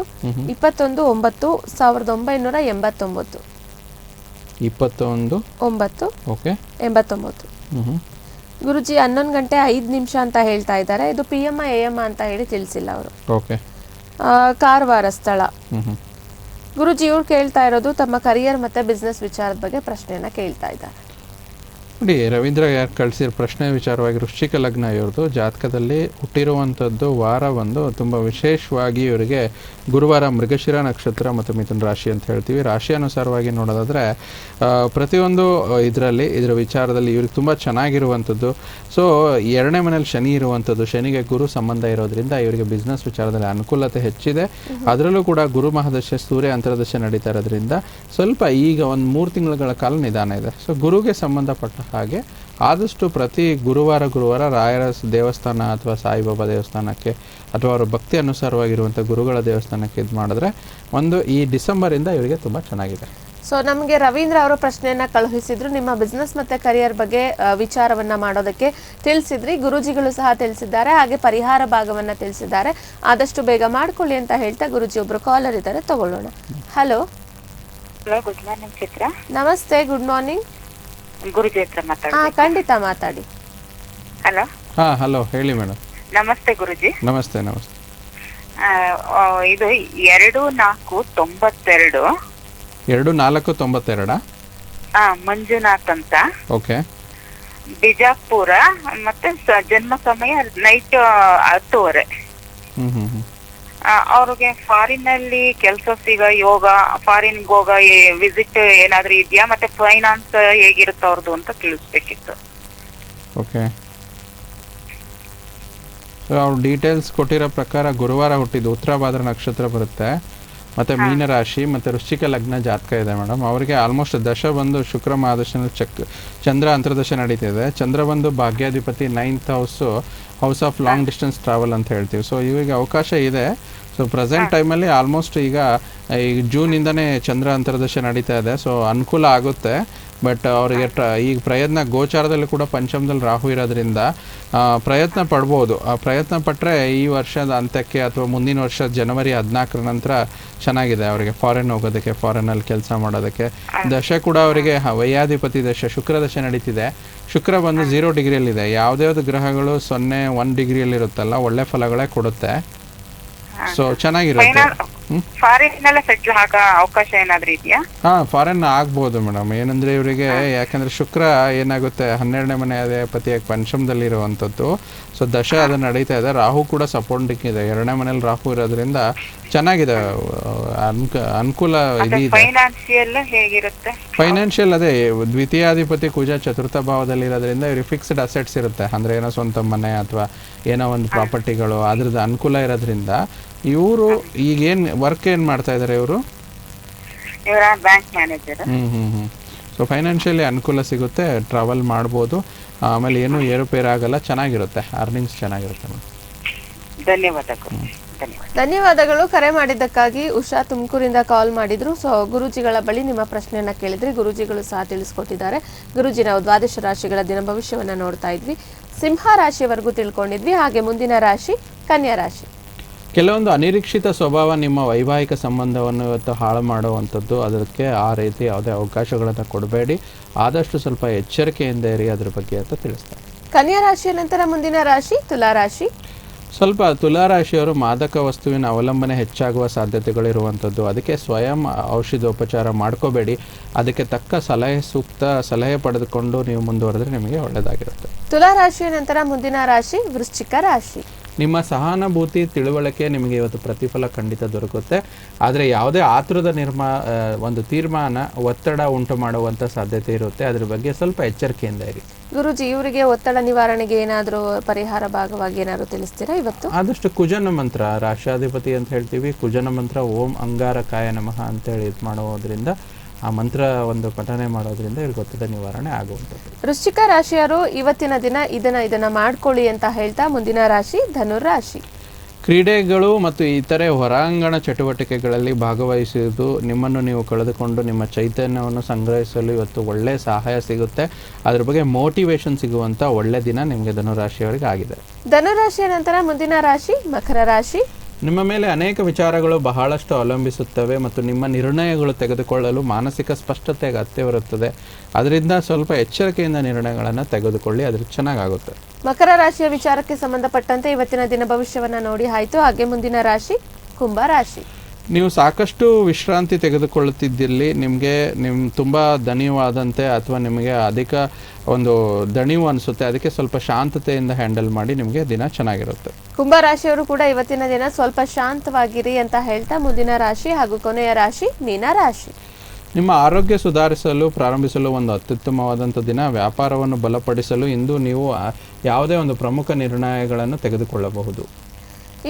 ಇಪ್ಪತ್ತೊಂದು ಒಂಬತ್ತು ಸಾವಿರದ ಒಂಬೈನೂರ ಎಂಬತ್ತೊಂಬತ್ತು. ಇಪ್ಪತ್ತೊಂದು ಒಂಬತ್ತು ಓಕೆ. ಎಂಬತ್ತೊಂಬತ್ತು. ಗುರುಜಿ ಹನ್ನೊಂದು ಗಂಟೆ ಐದು ನಿಮಿಷ ಅಂತ ಹೇಳ್ತಾ ಇದ್ದಾರೆ. ಇದು ಪಿ ಎಂ ಅಂತ ಹೇಳಿ ತಿಳಿಸಿಲ್ಲ ಅವರು. ಓಕೆ. ಕಾರವಾರ ಸ್ಥಳ. ಹ್ಞೂ ಹ್ಞೂ ಗುರುಜಿ ಇವ್ರು ಕೇಳ್ತಾ ಇರೋದು ತಮ್ಮ ಕರಿಯರ್ ಮತ್ತೆ ಬಿಸ್ನೆಸ್ ವಿಚಾರದ ಬಗ್ಗೆ ಪ್ರಶ್ನೆಯನ್ನ ಕೇಳ್ತಾ ಇದ್ದಾರೆ. ನೋಡಿ ರವೀಂದ್ರ ಯಾರು ಕಳಿಸಿರೋ ಪ್ರಶ್ನೆ ವಿಚಾರವಾಗಿ ವೃಶ್ಚಿಕ ಲಗ್ನ ಇವ್ರದ್ದು. ಜಾತಕದಲ್ಲಿ ಹುಟ್ಟಿರುವಂಥದ್ದು ವಾರ ಒಂದು. ತುಂಬ ವಿಶೇಷವಾಗಿ ಇವರಿಗೆ ಗುರುವಾರ ಮೃಗಶಿರ ನಕ್ಷತ್ರ ಮತ್ತು ಮಿಥುನ ರಾಶಿ ಅಂತ ಹೇಳ್ತೀವಿ. ರಾಶಿ ಅನುಸಾರವಾಗಿ ನೋಡೋದಾದರೆ ಪ್ರತಿಯೊಂದು ಇದರಲ್ಲಿ ಇದರ ವಿಚಾರದಲ್ಲಿ ಇವ್ರಿಗೆ ತುಂಬ ಚೆನ್ನಾಗಿರುವಂಥದ್ದು. ಸೊ ಎರಡನೇ ಮನೇಲಿ ಶನಿ ಇರುವಂಥದ್ದು ಶನಿಗೆ ಗುರು ಸಂಬಂಧ ಇರೋದ್ರಿಂದ ಇವರಿಗೆ ಬಿಸ್ನೆಸ್ ವಿಚಾರದಲ್ಲಿ ಅನುಕೂಲತೆ ಹೆಚ್ಚಿದೆ. ಅದರಲ್ಲೂ ಕೂಡ ಗುರು ಮಹಾದಶೆ ಸೂರ್ಯ ಅಂತರದಶೆ ನಡೀತಾ ಇರೋದ್ರಿಂದ ಸ್ವಲ್ಪ ಈಗ ಒಂದು ಮೂರು ತಿಂಗಳುಗಳ ಕಾಲ ನಿಧಾನ ಇದೆ. ಸೊ ಗುರುಗೆ ಸಂಬಂಧಪಟ್ಟ ಹಾಗೆ ಆದಷ್ಟು ಪ್ರತಿ ಗುರುವಾರ ಗುರುವಾರ ರಾಯರ ದೇವಸ್ಥಾನ ಅಥವಾ ಸಾಯಿಬಾಬಾ ದೇವಸ್ಥಾನಕ್ಕೆ ಅಥವಾ ಅವರ ಭಕ್ತಿ ಅನುಸಾರವಾಗಿರುವಂಥ ಗುರುಗಳ ದೇವಸ್ಥಾನಕ್ಕೆ ಇದು ಮಾಡಿದ್ರೆ ಒಂದು ಈ ಡಿಸೆಂಬರಿಂದ ಇವರಿಗೆ ತುಂಬ ಚೆನ್ನಾಗಿದೆ. ಸೊ ನಮಗೆ ರವೀಂದ್ರ ಅವರು ಪ್ರಶ್ನೆಯನ್ನ ಕಳುಹಿಸಿದ್ರು. ನಿಮ್ಮ ಬಿಸ್ನೆಸ್ ಮತ್ತೆ ಕರಿಯರ್ ಬಗ್ಗೆ ವಿಚಾರವನ್ನ ಮಾಡೋದಕ್ಕೆ ತಿಳಿಸಿದ್ರಿ. ಗುರುಜಿಗಳು ಸಹ ತಿಳಿಸಿದ್ದಾರೆ. ಹಾಗೆ ಪರಿಹಾರ ಭಾಗವನ್ನ ತಿಳಿಸಿದ್ದಾರೆ. ಆದಷ್ಟು ಬೇಗ ಮಾಡ್ಕೊಳ್ಳಿ ಅಂತ ಹೇಳ್ತಾ ಗುರುಜಿ ಒಬ್ರು ಕಾಲರ್ ಇದ್ದಾರೆ. ತಗೊಳ್ಳೋಣ. Hello hello good morning Chitra. ನಮಸ್ತೆ ಗುಡ್ ಮಾರ್ನಿಂಗ್ ಗುರುಜಿ ಹತ್ರ ಮಾತಾಡಿ ಹಾ ಖಂಡಿತ ಮಾತಾಡಿ. ಹಲೋ? ಹಾಂ ಹಲೋ ಹೇಳಿ ಮೇಡಮ್. ನಮಸ್ತೆ ಗುರುಜಿ. ನಮಸ್ತೆ ನಮಸ್ತೆ. ಆ, ಆ, ಇದು ಎರಡು ನಾಲ್ಕು ತೊಂಬತ್ತೆರಡು. ಎರಡು ನಾಲ್ಕು ತೊಂಬತ್ತೆರಡಾ? ಆ, ಮಂಜುನಾಥ್ ಅಂತ. ಓಕೆ. ಬಿಜಾಪುರ ಮತ್ತೆ ಸ- ಜನ್ಮ ಸಮಯ ನೈಟ್ ಹತ್ತುವರೆ. ಹ್ಞೂ ಹ್ಞೂ ಹ್ಞೂ ಅವ್ರಿಗೆ ಫಾರಿನ್ ಅಲ್ಲಿ ಕೆಲಸ ಸಿಗ, ಯೋಗ ಫಾರಿನ್ ಹೋಗ ವಿಸಿಟ್ ಏನಾದ್ರೂ ಇದೆಯಾ? ಮತ್ತೆ ಫೈನಾನ್ಸ್ ಹೇಗಿರುತ್ತೆ ಅವ್ರದ್ದು ಅಂತ ತಿಳಿಸ್ಬೇಕಿತ್ತು. ಓಕೆ. ಸೊ ಅವ್ರು ಡೀಟೇಲ್ಸ್ ಕೊಟ್ಟಿರೋ ಪ್ರಕಾರ ಗುರುವಾರ ಹುಟ್ಟಿದ್ದು ಉತ್ತರ ಭಾದ್ರ ನಕ್ಷತ್ರ ಬರುತ್ತೆ. ಮತ್ತು ಮೀನರಾಶಿ ಮತ್ತು ವೃಶ್ಚಿಕ ಲಗ್ನ ಜಾತಕ ಇದೆ ಮೇಡಮ್. ಅವರಿಗೆ ಆಲ್ಮೋಸ್ಟ್ ದಶ ಬಂದು ಶುಕ್ರ ಮಹಾದಶನ ಚಕ್ ಚಂದ್ರ ಅಂತರ್ದಶ ನಡೀತಿದೆ. ಚಂದ್ರ ಬಂದು ಭಾಗ್ಯಾಧಿಪತಿ ninth house house of long distance travel ಅಂತ ಹೇಳ್ತೀವಿ. ಸೊ ಇವಾಗ ಅವಕಾಶ ಇದೆ. ಸೊ ಪ್ರೆಸೆಂಟ್ ಟೈಮಲ್ಲಿ ಆಲ್ಮೋಸ್ಟ್ ಈಗ ಈ ಜೂನಿಂದನೇ ಚಂದ್ರ ಅಂತರ್ದಶ ನಡೀತಾ ಇದೆ. ಸೊ ಅನುಕೂಲ ಆಗುತ್ತೆ. ಬಟ್ ಅವರಿಗೆ ಟ್ರ, ಈಗ ಪ್ರಯತ್ನ, ಗೋಚಾರದಲ್ಲಿ ಕೂಡ ಪಂಚಮದಲ್ಲಿ ರಾಹು ಇರೋದ್ರಿಂದ ಪ್ರಯತ್ನ ಪಡ್ಬೋದು. ಆ, ಪ್ರಯತ್ನ ಪಟ್ಟರೆ ಈ ವರ್ಷದ ಅಂತ್ಯಕ್ಕೆ ಅಥವಾ ಮುಂದಿನ ವರ್ಷ ಜನವರಿ ಹದಿನಾಲ್ಕರ ನಂತರ ಚೆನ್ನಾಗಿದೆ ಅವರಿಗೆ. ಫಾರಿನ್ ಹೋಗೋದಕ್ಕೆ ಫಾರಿನಲ್ಲಿ ಕೆಲಸ ಮಾಡೋದಕ್ಕೆ. ದಶೆ ಕೂಡ ಅವರಿಗೆ ವೈಯಾಧಿಪತಿ ದಶೆ, ಶುಕ್ರ ದಶೆ ನಡೀತಿದೆ. ಶುಕ್ರ ಬಂದು ಝೀರೋ ಡಿಗ್ರಿಯಲ್ಲಿದೆ ಯಾವುದ್ಯಾವ್ದು ಗ್ರಹಗಳು ಸೊನ್ನೆ ಒನ್ ಡಿಗ್ರಿಯಲ್ಲಿರುತ್ತಲ್ಲ ಒಳ್ಳೆ ಫಲಗಳೇ ಕೊಡುತ್ತೆ. ಸೊ ಚೆನ್ನಾಗಿರುತ್ತೆ? ಫಾರಿನ್ ಎಲ್ಲ ಸೆಟ್ಲ್ ಆಗ ಅವಕಾಶ ಏನಾದ್ರೂ ಇದೆಯಾ? ಹಾ ಫಾರಿನ್ ಆಗ್ಬೋದು ಮೇಡಮ್. ಏನಂದ್ರೆ ಇವರಿಗೆ ಯಾಕಂದ್ರೆ ಶುಕ್ರ ಏನಾಗುತ್ತೆ ಹನ್ನೆರಡನೇ ಮನೆ ಅದೇ ಪತಿಯಾಗಿ ಪಂಚಮದಲ್ಲಿ ಇರುವಂತದ್ದು ಸೊ ದಶ ಅದು ನಡೀತಾ ಇದೆ. ರಾಹು ಕೂಡ ಸಪೋರ್ಟಿಂಗ್ ಇದೆ ಎರಡನೇ ಮನೇಲಿ ರಾಹು ಇರೋದ್ರಿಂದ ಚೆನ್ನಾಗಿದೆ ಅನ್ಕ ಅನುಕೂಲ ಹೇಗಿರುತ್ತೆ? ಫೈನಾನ್ಷಿಯಲ್ ಅದೇ ದ್ವಿತೀಯಾಧಿಪತಿ ಕುಜ ಚತುರ್ಥ ಭಾವದಲ್ಲಿ ಇರೋದ್ರಿಂದ ಇವ್ರಿಗೆ ಫಿಕ್ಸ್ಡ್ ಅಸೆಟ್ಸ್ ಇರುತ್ತೆ. ಅಂದ್ರೆ ಏನೋ ಸ್ವಂತ ಮನೆ ಅಥವಾ ಏನೋ ಒಂದು ಪ್ರಾಪರ್ಟಿಗಳು ಅದ್ರದ್ದು ಅನುಕೂಲ ಇರೋದ್ರಿಂದ ಇವರು ಏನ್ ವರ್ಕ್ ಏನು ಮಾಡ್ತಾ ಇದ್ದಾರೆ ಇವರು? ಇವರ ಬ್ಯಾಂಕ್ ಮ್ಯಾನೇಜರ್ ಹ್ಞೂ ಹ್ಞೂ ಹ್ಞೂ ಸೊ ಫೈನಾನ್ಷಿಯಲಿ ಅನುಕೂಲ ಸಿಗುತ್ತೆ ಟ್ರಾವೆಲ್ ಮಾಡ್ಬೋದು. ಆಮೇಲೆ ಏನೂ ಏರುಪೇರು ಆಗಲ್ಲ ಚೆನ್ನಾಗಿರುತ್ತೆ. ಅರ್ನಿಂಗ್ಸ್ ಚೆನ್ನಾಗಿರುತ್ತೆ. ಧನ್ಯವಾದಗಳು. ಧನ್ಯವಾದ ಧನ್ಯವಾದಗಳು. ಕರೆ ಮಾಡಿದ್ದಕ್ಕಾಗಿ ಉಷಾ ತುಮಕೂರಿಂದ ಕಾಲ್ ಮಾಡಿದ್ರು. ಸೊ ಗುರುಜಿಗಳ ಬಳಿ ನಿಮ್ಮ ಪ್ರಶ್ನೆಯನ್ನ ಕೇಳಿದ್ರಿ. ಗುರುಜಿಗಳು ಸಹ ತಿಳಿಸ್ಕೊಟ್ಟಿದ್ದಾರೆ. ಗುರುಜಿ ನಾವು ದ್ವಾದಶ ರಾಶಿಗಳ ದಿನ ಭವಿಷ್ಯವನ್ನ ನೋಡ್ತಾ ಇದ್ವಿ. ಸಿಂಹ ರಾಶಿಯವರೆಗೂ ತಿಳ್ಕೊಂಡಿದ್ವಿ. ಹಾಗೆ ಮುಂದಿನ ರಾಶಿ ಕನ್ಯಾ ರಾಶಿ. ಕೆಲವೊಂದು ಅನಿರೀಕ್ಷಿತ ಸ್ವಭಾವ ನಿಮ್ಮ ವೈವಾಹಿಕ ಸಂಬಂಧವನ್ನು ಇವತ್ತು ಹಾಳು ಮಾಡುವಂಥದ್ದು. ಅದಕ್ಕೆ ಆ ರೀತಿ ಯಾವುದೇ ಅವಕಾಶಗಳನ್ನು ಕೊಡಬೇಡಿ. ಆದಷ್ಟು ಸ್ವಲ್ಪ ಎಚ್ಚರಿಕೆಯಿಂದ ಇರಿ. ಅದ್ರ ಬಗ್ಗೆ ಅಂತ ತಿಳಿಸ್ತಾರೆ. ಕನ್ಯಾ ರಾಶಿಯ ನಂತರ ಮುಂದಿನ ರಾಶಿ ತುಲಾ ರಾಶಿ. ಸ್ವಲ್ಪ ತುಲಾರಾಶಿಯವರು ಮಾದಕ ವಸ್ತುವಿನ ಅವಲಂಬನೆ ಹೆಚ್ಚಾಗುವ ಸಾಧ್ಯತೆಗಳಿರುವಂಥದ್ದು ಅದಕ್ಕೆ ಸ್ವಯಂ ಔಷಧೋಪಚಾರ ಮಾಡ್ಕೋಬೇಡಿ. ಅದಕ್ಕೆ ತಕ್ಕ ಸಲಹೆ, ಸೂಕ್ತ ಸಲಹೆ ಪಡೆದುಕೊಂಡು ನೀವು ಮುಂದುವರೆದ್ರೆ ನಿಮಗೆ ಒಳ್ಳೆಯದಾಗಿರುತ್ತೆ. ತುಲಾ ರಾಶಿಯ ನಂತರ ಮುಂದಿನ ರಾಶಿ ವೃಶ್ಚಿಕ ರಾಶಿ. ನಿಮ್ಮ ಸಹಾನುಭೂತಿ ತಿಳುವಳಿಕೆ ನಿಮಗೆ ಇವತ್ತು ಪ್ರತಿಫಲ ಖಂಡಿತ ದೊರಕುತ್ತೆ. ಆದರೆ ಯಾವುದೇ ಆತುರದ ನಿರ್ಮಾ ಒಂದು ತೀರ್ಮಾನ ಒತ್ತಡ ಉಂಟು ಮಾಡುವಂಥ ಸಾಧ್ಯತೆ ಇರುತ್ತೆ. ಅದ್ರ ಬಗ್ಗೆ ಸ್ವಲ್ಪ ಎಚ್ಚರಿಕೆಯಿಂದ ಇರಿ. ಗುರುಜಿ ಇವರಿಗೆ ಒತ್ತಡ ನಿವಾರಣೆಗೆ ಏನಾದರೂ ಪರಿಹಾರ ಭಾಗವಾಗಿ ಏನಾದರೂ ತಿಳಿಸ್ತೀರಾ ಇವತ್ತು? ಆದಷ್ಟು ಕುಜನ ಮಂತ್ರ ರಾಷ್ಟ್ರಾಧಿಪತಿ ಅಂತ ಹೇಳ್ತೀವಿ. ಕುಜನ ಮಂತ್ರ ಓಂ ಅಂಗಾರಕಾಯ ನಮಃ ಅಂತೇಳಿ ಇದು ಮಾಡೋದ್ರಿಂದ ಆ ಮಂತ್ರ ಒಂದು ಪಠನೆ ಮಾಡೋದ್ರಿಂದ ಇವ್ರಿಗೆ ಒತ್ತಡ ನಿವಾರಣೆ ಆಗುವಂಥದ್ದು. ವೃಶ್ಚಿಕ ರಾಶಿಯವರು ಇವತ್ತಿನ ದಿನ ಇದನ್ನ ಇದನ್ನ ಮಾಡ್ಕೊಳ್ಳಿ ಅಂತ ಹೇಳ್ತಾ ಮುಂದಿನ ರಾಶಿ ಧನುರಾಶಿ ರಾಶಿ ಕ್ರೀಡೆಗಳು ಮತ್ತು ಇತರೆ ಹೊರಾಂಗಣ ಚಟುವಟಿಕೆಗಳಲ್ಲಿ ಭಾಗವಹಿಸುವುದು ನಿಮ್ಮನ್ನು ನೀವು ಕಳೆದುಕೊಂಡು ನಿಮ್ಮ ಚೈತನ್ಯವನ್ನು ಸಂಗ್ರಹಿಸಲು ಇವತ್ತು ಒಳ್ಳೆಯ ಸಹಾಯ ಸಿಗುತ್ತೆ. ಅದ್ರ ಬಗ್ಗೆ ಮೋಟಿವೇಶನ್ ಸಿಗುವಂಥ ಒಳ್ಳೆ ದಿನ ನಿಮಗೆ ಧನುರಾಶಿಯವರಿಗೆ ಆಗಿದೆ. ಧನುರಾಶಿಯ ನಂತರ ಮುಂದಿನ ರಾಶಿ ಮಕರ ರಾಶಿ. ನಿಮ್ಮ ಮೇಲೆ ಅನೇಕ ವಿಚಾರಗಳು ಬಹಳಷ್ಟು ಅವಲಂಬಿಸುತ್ತವೆ ಮತ್ತು ನಿಮ್ಮ ನಿರ್ಣಯಗಳು ತೆಗೆದುಕೊಳ್ಳಲು ಮಾನಸಿಕ ಸ್ಪಷ್ಟತೆ ಅಗತ್ಯವಿರುತ್ತದೆ ಅದರಿಂದ ಸ್ವಲ್ಪ ಎಚ್ಚರಿಕೆಯಿಂದ ನಿರ್ಣಯಗಳನ್ನು ತೆಗೆದುಕೊಳ್ಳಿ, ಅದ್ರ ಚೆನ್ನಾಗಾಗುತ್ತೆ. ಮಕರ ರಾಶಿಯ ವಿಚಾರಕ್ಕೆ ಸಂಬಂಧಪಟ್ಟಂತೆ ಇವತ್ತಿನ ದಿನ ಭವಿಷ್ಯವನ್ನ ನೋಡಿ ಆಯಿತು. ಹಾಗೆ ಮುಂದಿನ ರಾಶಿ ಕುಂಭ ರಾಶಿ. ನೀವು ಸಾಕಷ್ಟು ವಿಶ್ರಾಂತಿ ತೆಗೆದುಕೊಳ್ಳುತ್ತಿದ್ದಿರಲಿ ನಿಮಗೆ ನಿಮ್ಮ ತುಂಬ ದಣಿವಾದಂತೆ ಅಥವಾ ನಿಮಗೆ ಅಧಿಕ ಒಂದು ದಣಿವು ಅನಿಸುತ್ತೆ ಅದಕ್ಕೆ ಸ್ವಲ್ಪ ಶಾಂತತೆಯಿಂದ ಹ್ಯಾಂಡಲ್ ಮಾಡಿ ನಿಮಗೆ ದಿನ ಚೆನ್ನಾಗಿರುತ್ತೆ. ಕುಂಭ ರಾಶಿಯವರು ಕೂಡ ಇವತ್ತಿನ ದಿನ ಸ್ವಲ್ಪ ಶಾಂತವಾಗಿರಿ ಅಂತ ಹೇಳ್ತಾ ಮುಂದಿನ ರಾಶಿ ಹಾಗೂ ಕೊನೆಯ ರಾಶಿ ಮೀನ ರಾಶಿ. ನಿಮ್ಮ ಆರೋಗ್ಯ ಸುಧಾರಿಸಲು ಪ್ರಾರಂಭಿಸಲು ಒಂದು ಅತ್ಯುತ್ತಮವಾದಂಥ ದಿನ ವ್ಯಾಪಾರವನ್ನು ಬಲಪಡಿಸಲು ಇಂದು ನೀವು ಯಾವುದೇ ಒಂದು ಪ್ರಮುಖ ನಿರ್ಣಯಗಳನ್ನು ತೆಗೆದುಕೊಳ್ಳಬಹುದು.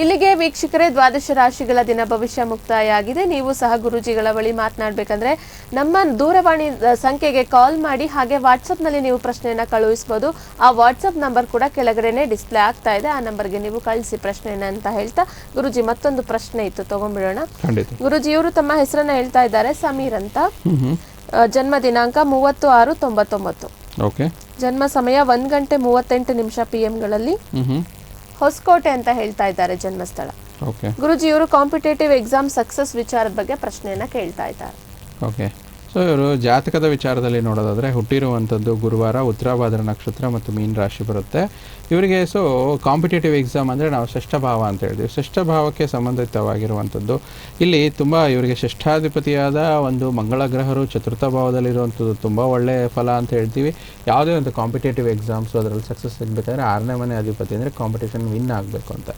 ಇಲ್ಲಿಗೆ ವೀಕ್ಷಕರೇ ದ್ವಾದಶ ರಾಶಿಗಳ ದಿನ ಭವಿಷ್ಯ ಮುಕ್ತಾಯ ಆಗಿದೆ ನೀವು ಸಹ ಗುರುಜಿಗಳ ಬಳಿ ಮಾತನಾಡಬೇಕಂದ್ರೆ ನಮ್ಮ ದೂರವಾಣಿ ಸಂಖ್ಯೆಗೆ ಕಾಲ್ ಮಾಡಿ ಹಾಗೆ ವಾಟ್ಸಪ್ನಲ್ಲಿ ನೀವು ಪ್ರಶ್ನೆಯನ್ನು ಕಳುಹಿಸಬಹುದು ಆ ವಾಟ್ಸಪ್ ನಂಬರ್ ಕೂಡ ಕೆಳಗಡೆನೆ ಡಿಸ್ಪ್ಲೇ ಆಗ್ತಾ ಇದೆ. ಆ ನಂಬರ್ಗೆ ನೀವು ಕಳಿಸಿ ಪ್ರಶ್ನೆಯನ್ನ ಅಂತ ಹೇಳ್ತಾ ಗುರುಜಿ ಮತ್ತೊಂದು ಪ್ರಶ್ನೆ ಇತ್ತು ತಗೊಂಡ್ಬಿಡೋಣ. ಗುರುಜಿ ಇವರು ತಮ್ಮ ಹೆಸರನ್ನ ಹೇಳ್ತಾ ಇದ್ದಾರೆ. ಸಮೀರ್ ಅಂತ. ಜನ್ಮ ದಿನಾಂಕ ಮೂವತ್ತು ಆರು ತೊಂಬತ್ತೊಂಬತ್ತು. ಜನ್ಮ ಸಮಯ ಒಂದ್ ಗಂಟೆ ಮೂವತ್ತೆಂಟು ನಿಮಿಷ ಪಿ ಗಳಲ್ಲಿ. ಹ್ಞೂ ಹ್ಞೂ ಹೊಸಕೋಟೆ ಅಂತ ಹೇಳ್ತಾ ಇದ್ದಾರೆ ಜನ್ಮಸ್ಥಳ. ಓಕೆ ಗುರುಜಿ ಇವರು ಕಾಂಪಿಟೇಟಿವ್ ಎಕ್ಸಾಮ್ ಸಕ್ಸಸ್ ವಿಚಾರದ ಬಗ್ಗೆ ಪ್ರಶ್ನೆಯನ್ನ ಕೇಳ್ತಾ ಇದ್ದಾರೆ. ಓಕೆ ಸೊ ಇವರು ಜಾತಕದ ವಿಚಾರದಲ್ಲಿ ನೋಡೋದಾದರೆ ಹುಟ್ಟಿರುವಂಥದ್ದು ಗುರುವಾರ ಉತ್ತರಾಭಾದ್ರ ನಕ್ಷತ್ರ ಮತ್ತು ಮೀನ ರಾಶಿ ಬರುತ್ತೆ. ಇವರಿಗೆ ಸೊ ಕಾಂಪಿಟೇಟಿವ್ ಎಕ್ಸಾಮ್ ಅಂದರೆ ನಾವು ಷಷ್ಠಭಾವ ಅಂತ ಹೇಳ್ತೀವಿ ಷಷ್ಠಭಾವಕ್ಕೆ ಸಂಬಂಧಿತವಾಗಿರುವಂಥದ್ದು ಇಲ್ಲಿ ತುಂಬ ಇವರಿಗೆ ಷಷ್ಠಾಧಿಪತಿಯಾದ ಒಂದು ಮಂಗಳ ಗ್ರಹರು ಚತುರ್ಥ ಭಾವದಲ್ಲಿರುವಂಥದ್ದು ತುಂಬ ಒಳ್ಳೆಯ ಫಲ ಅಂತ ಹೇಳ್ತೀವಿ. ಯಾವುದೇ ಒಂದು ಕಾಂಪಿಟೇಟಿವ್ ಎಕ್ಸಾಮ್ಸ್ ಅದರಲ್ಲಿ ಸಕ್ಸಸ್ ಸಿಗಬೇಕಾದ್ರೆ ಆರನೇ ಮನೆ ಅಧಿಪತಿ ಅಂದರೆ ಕಾಂಪಿಟೇಷನ್ ವಿನ್ ಆಗಬೇಕು ಅಂತ.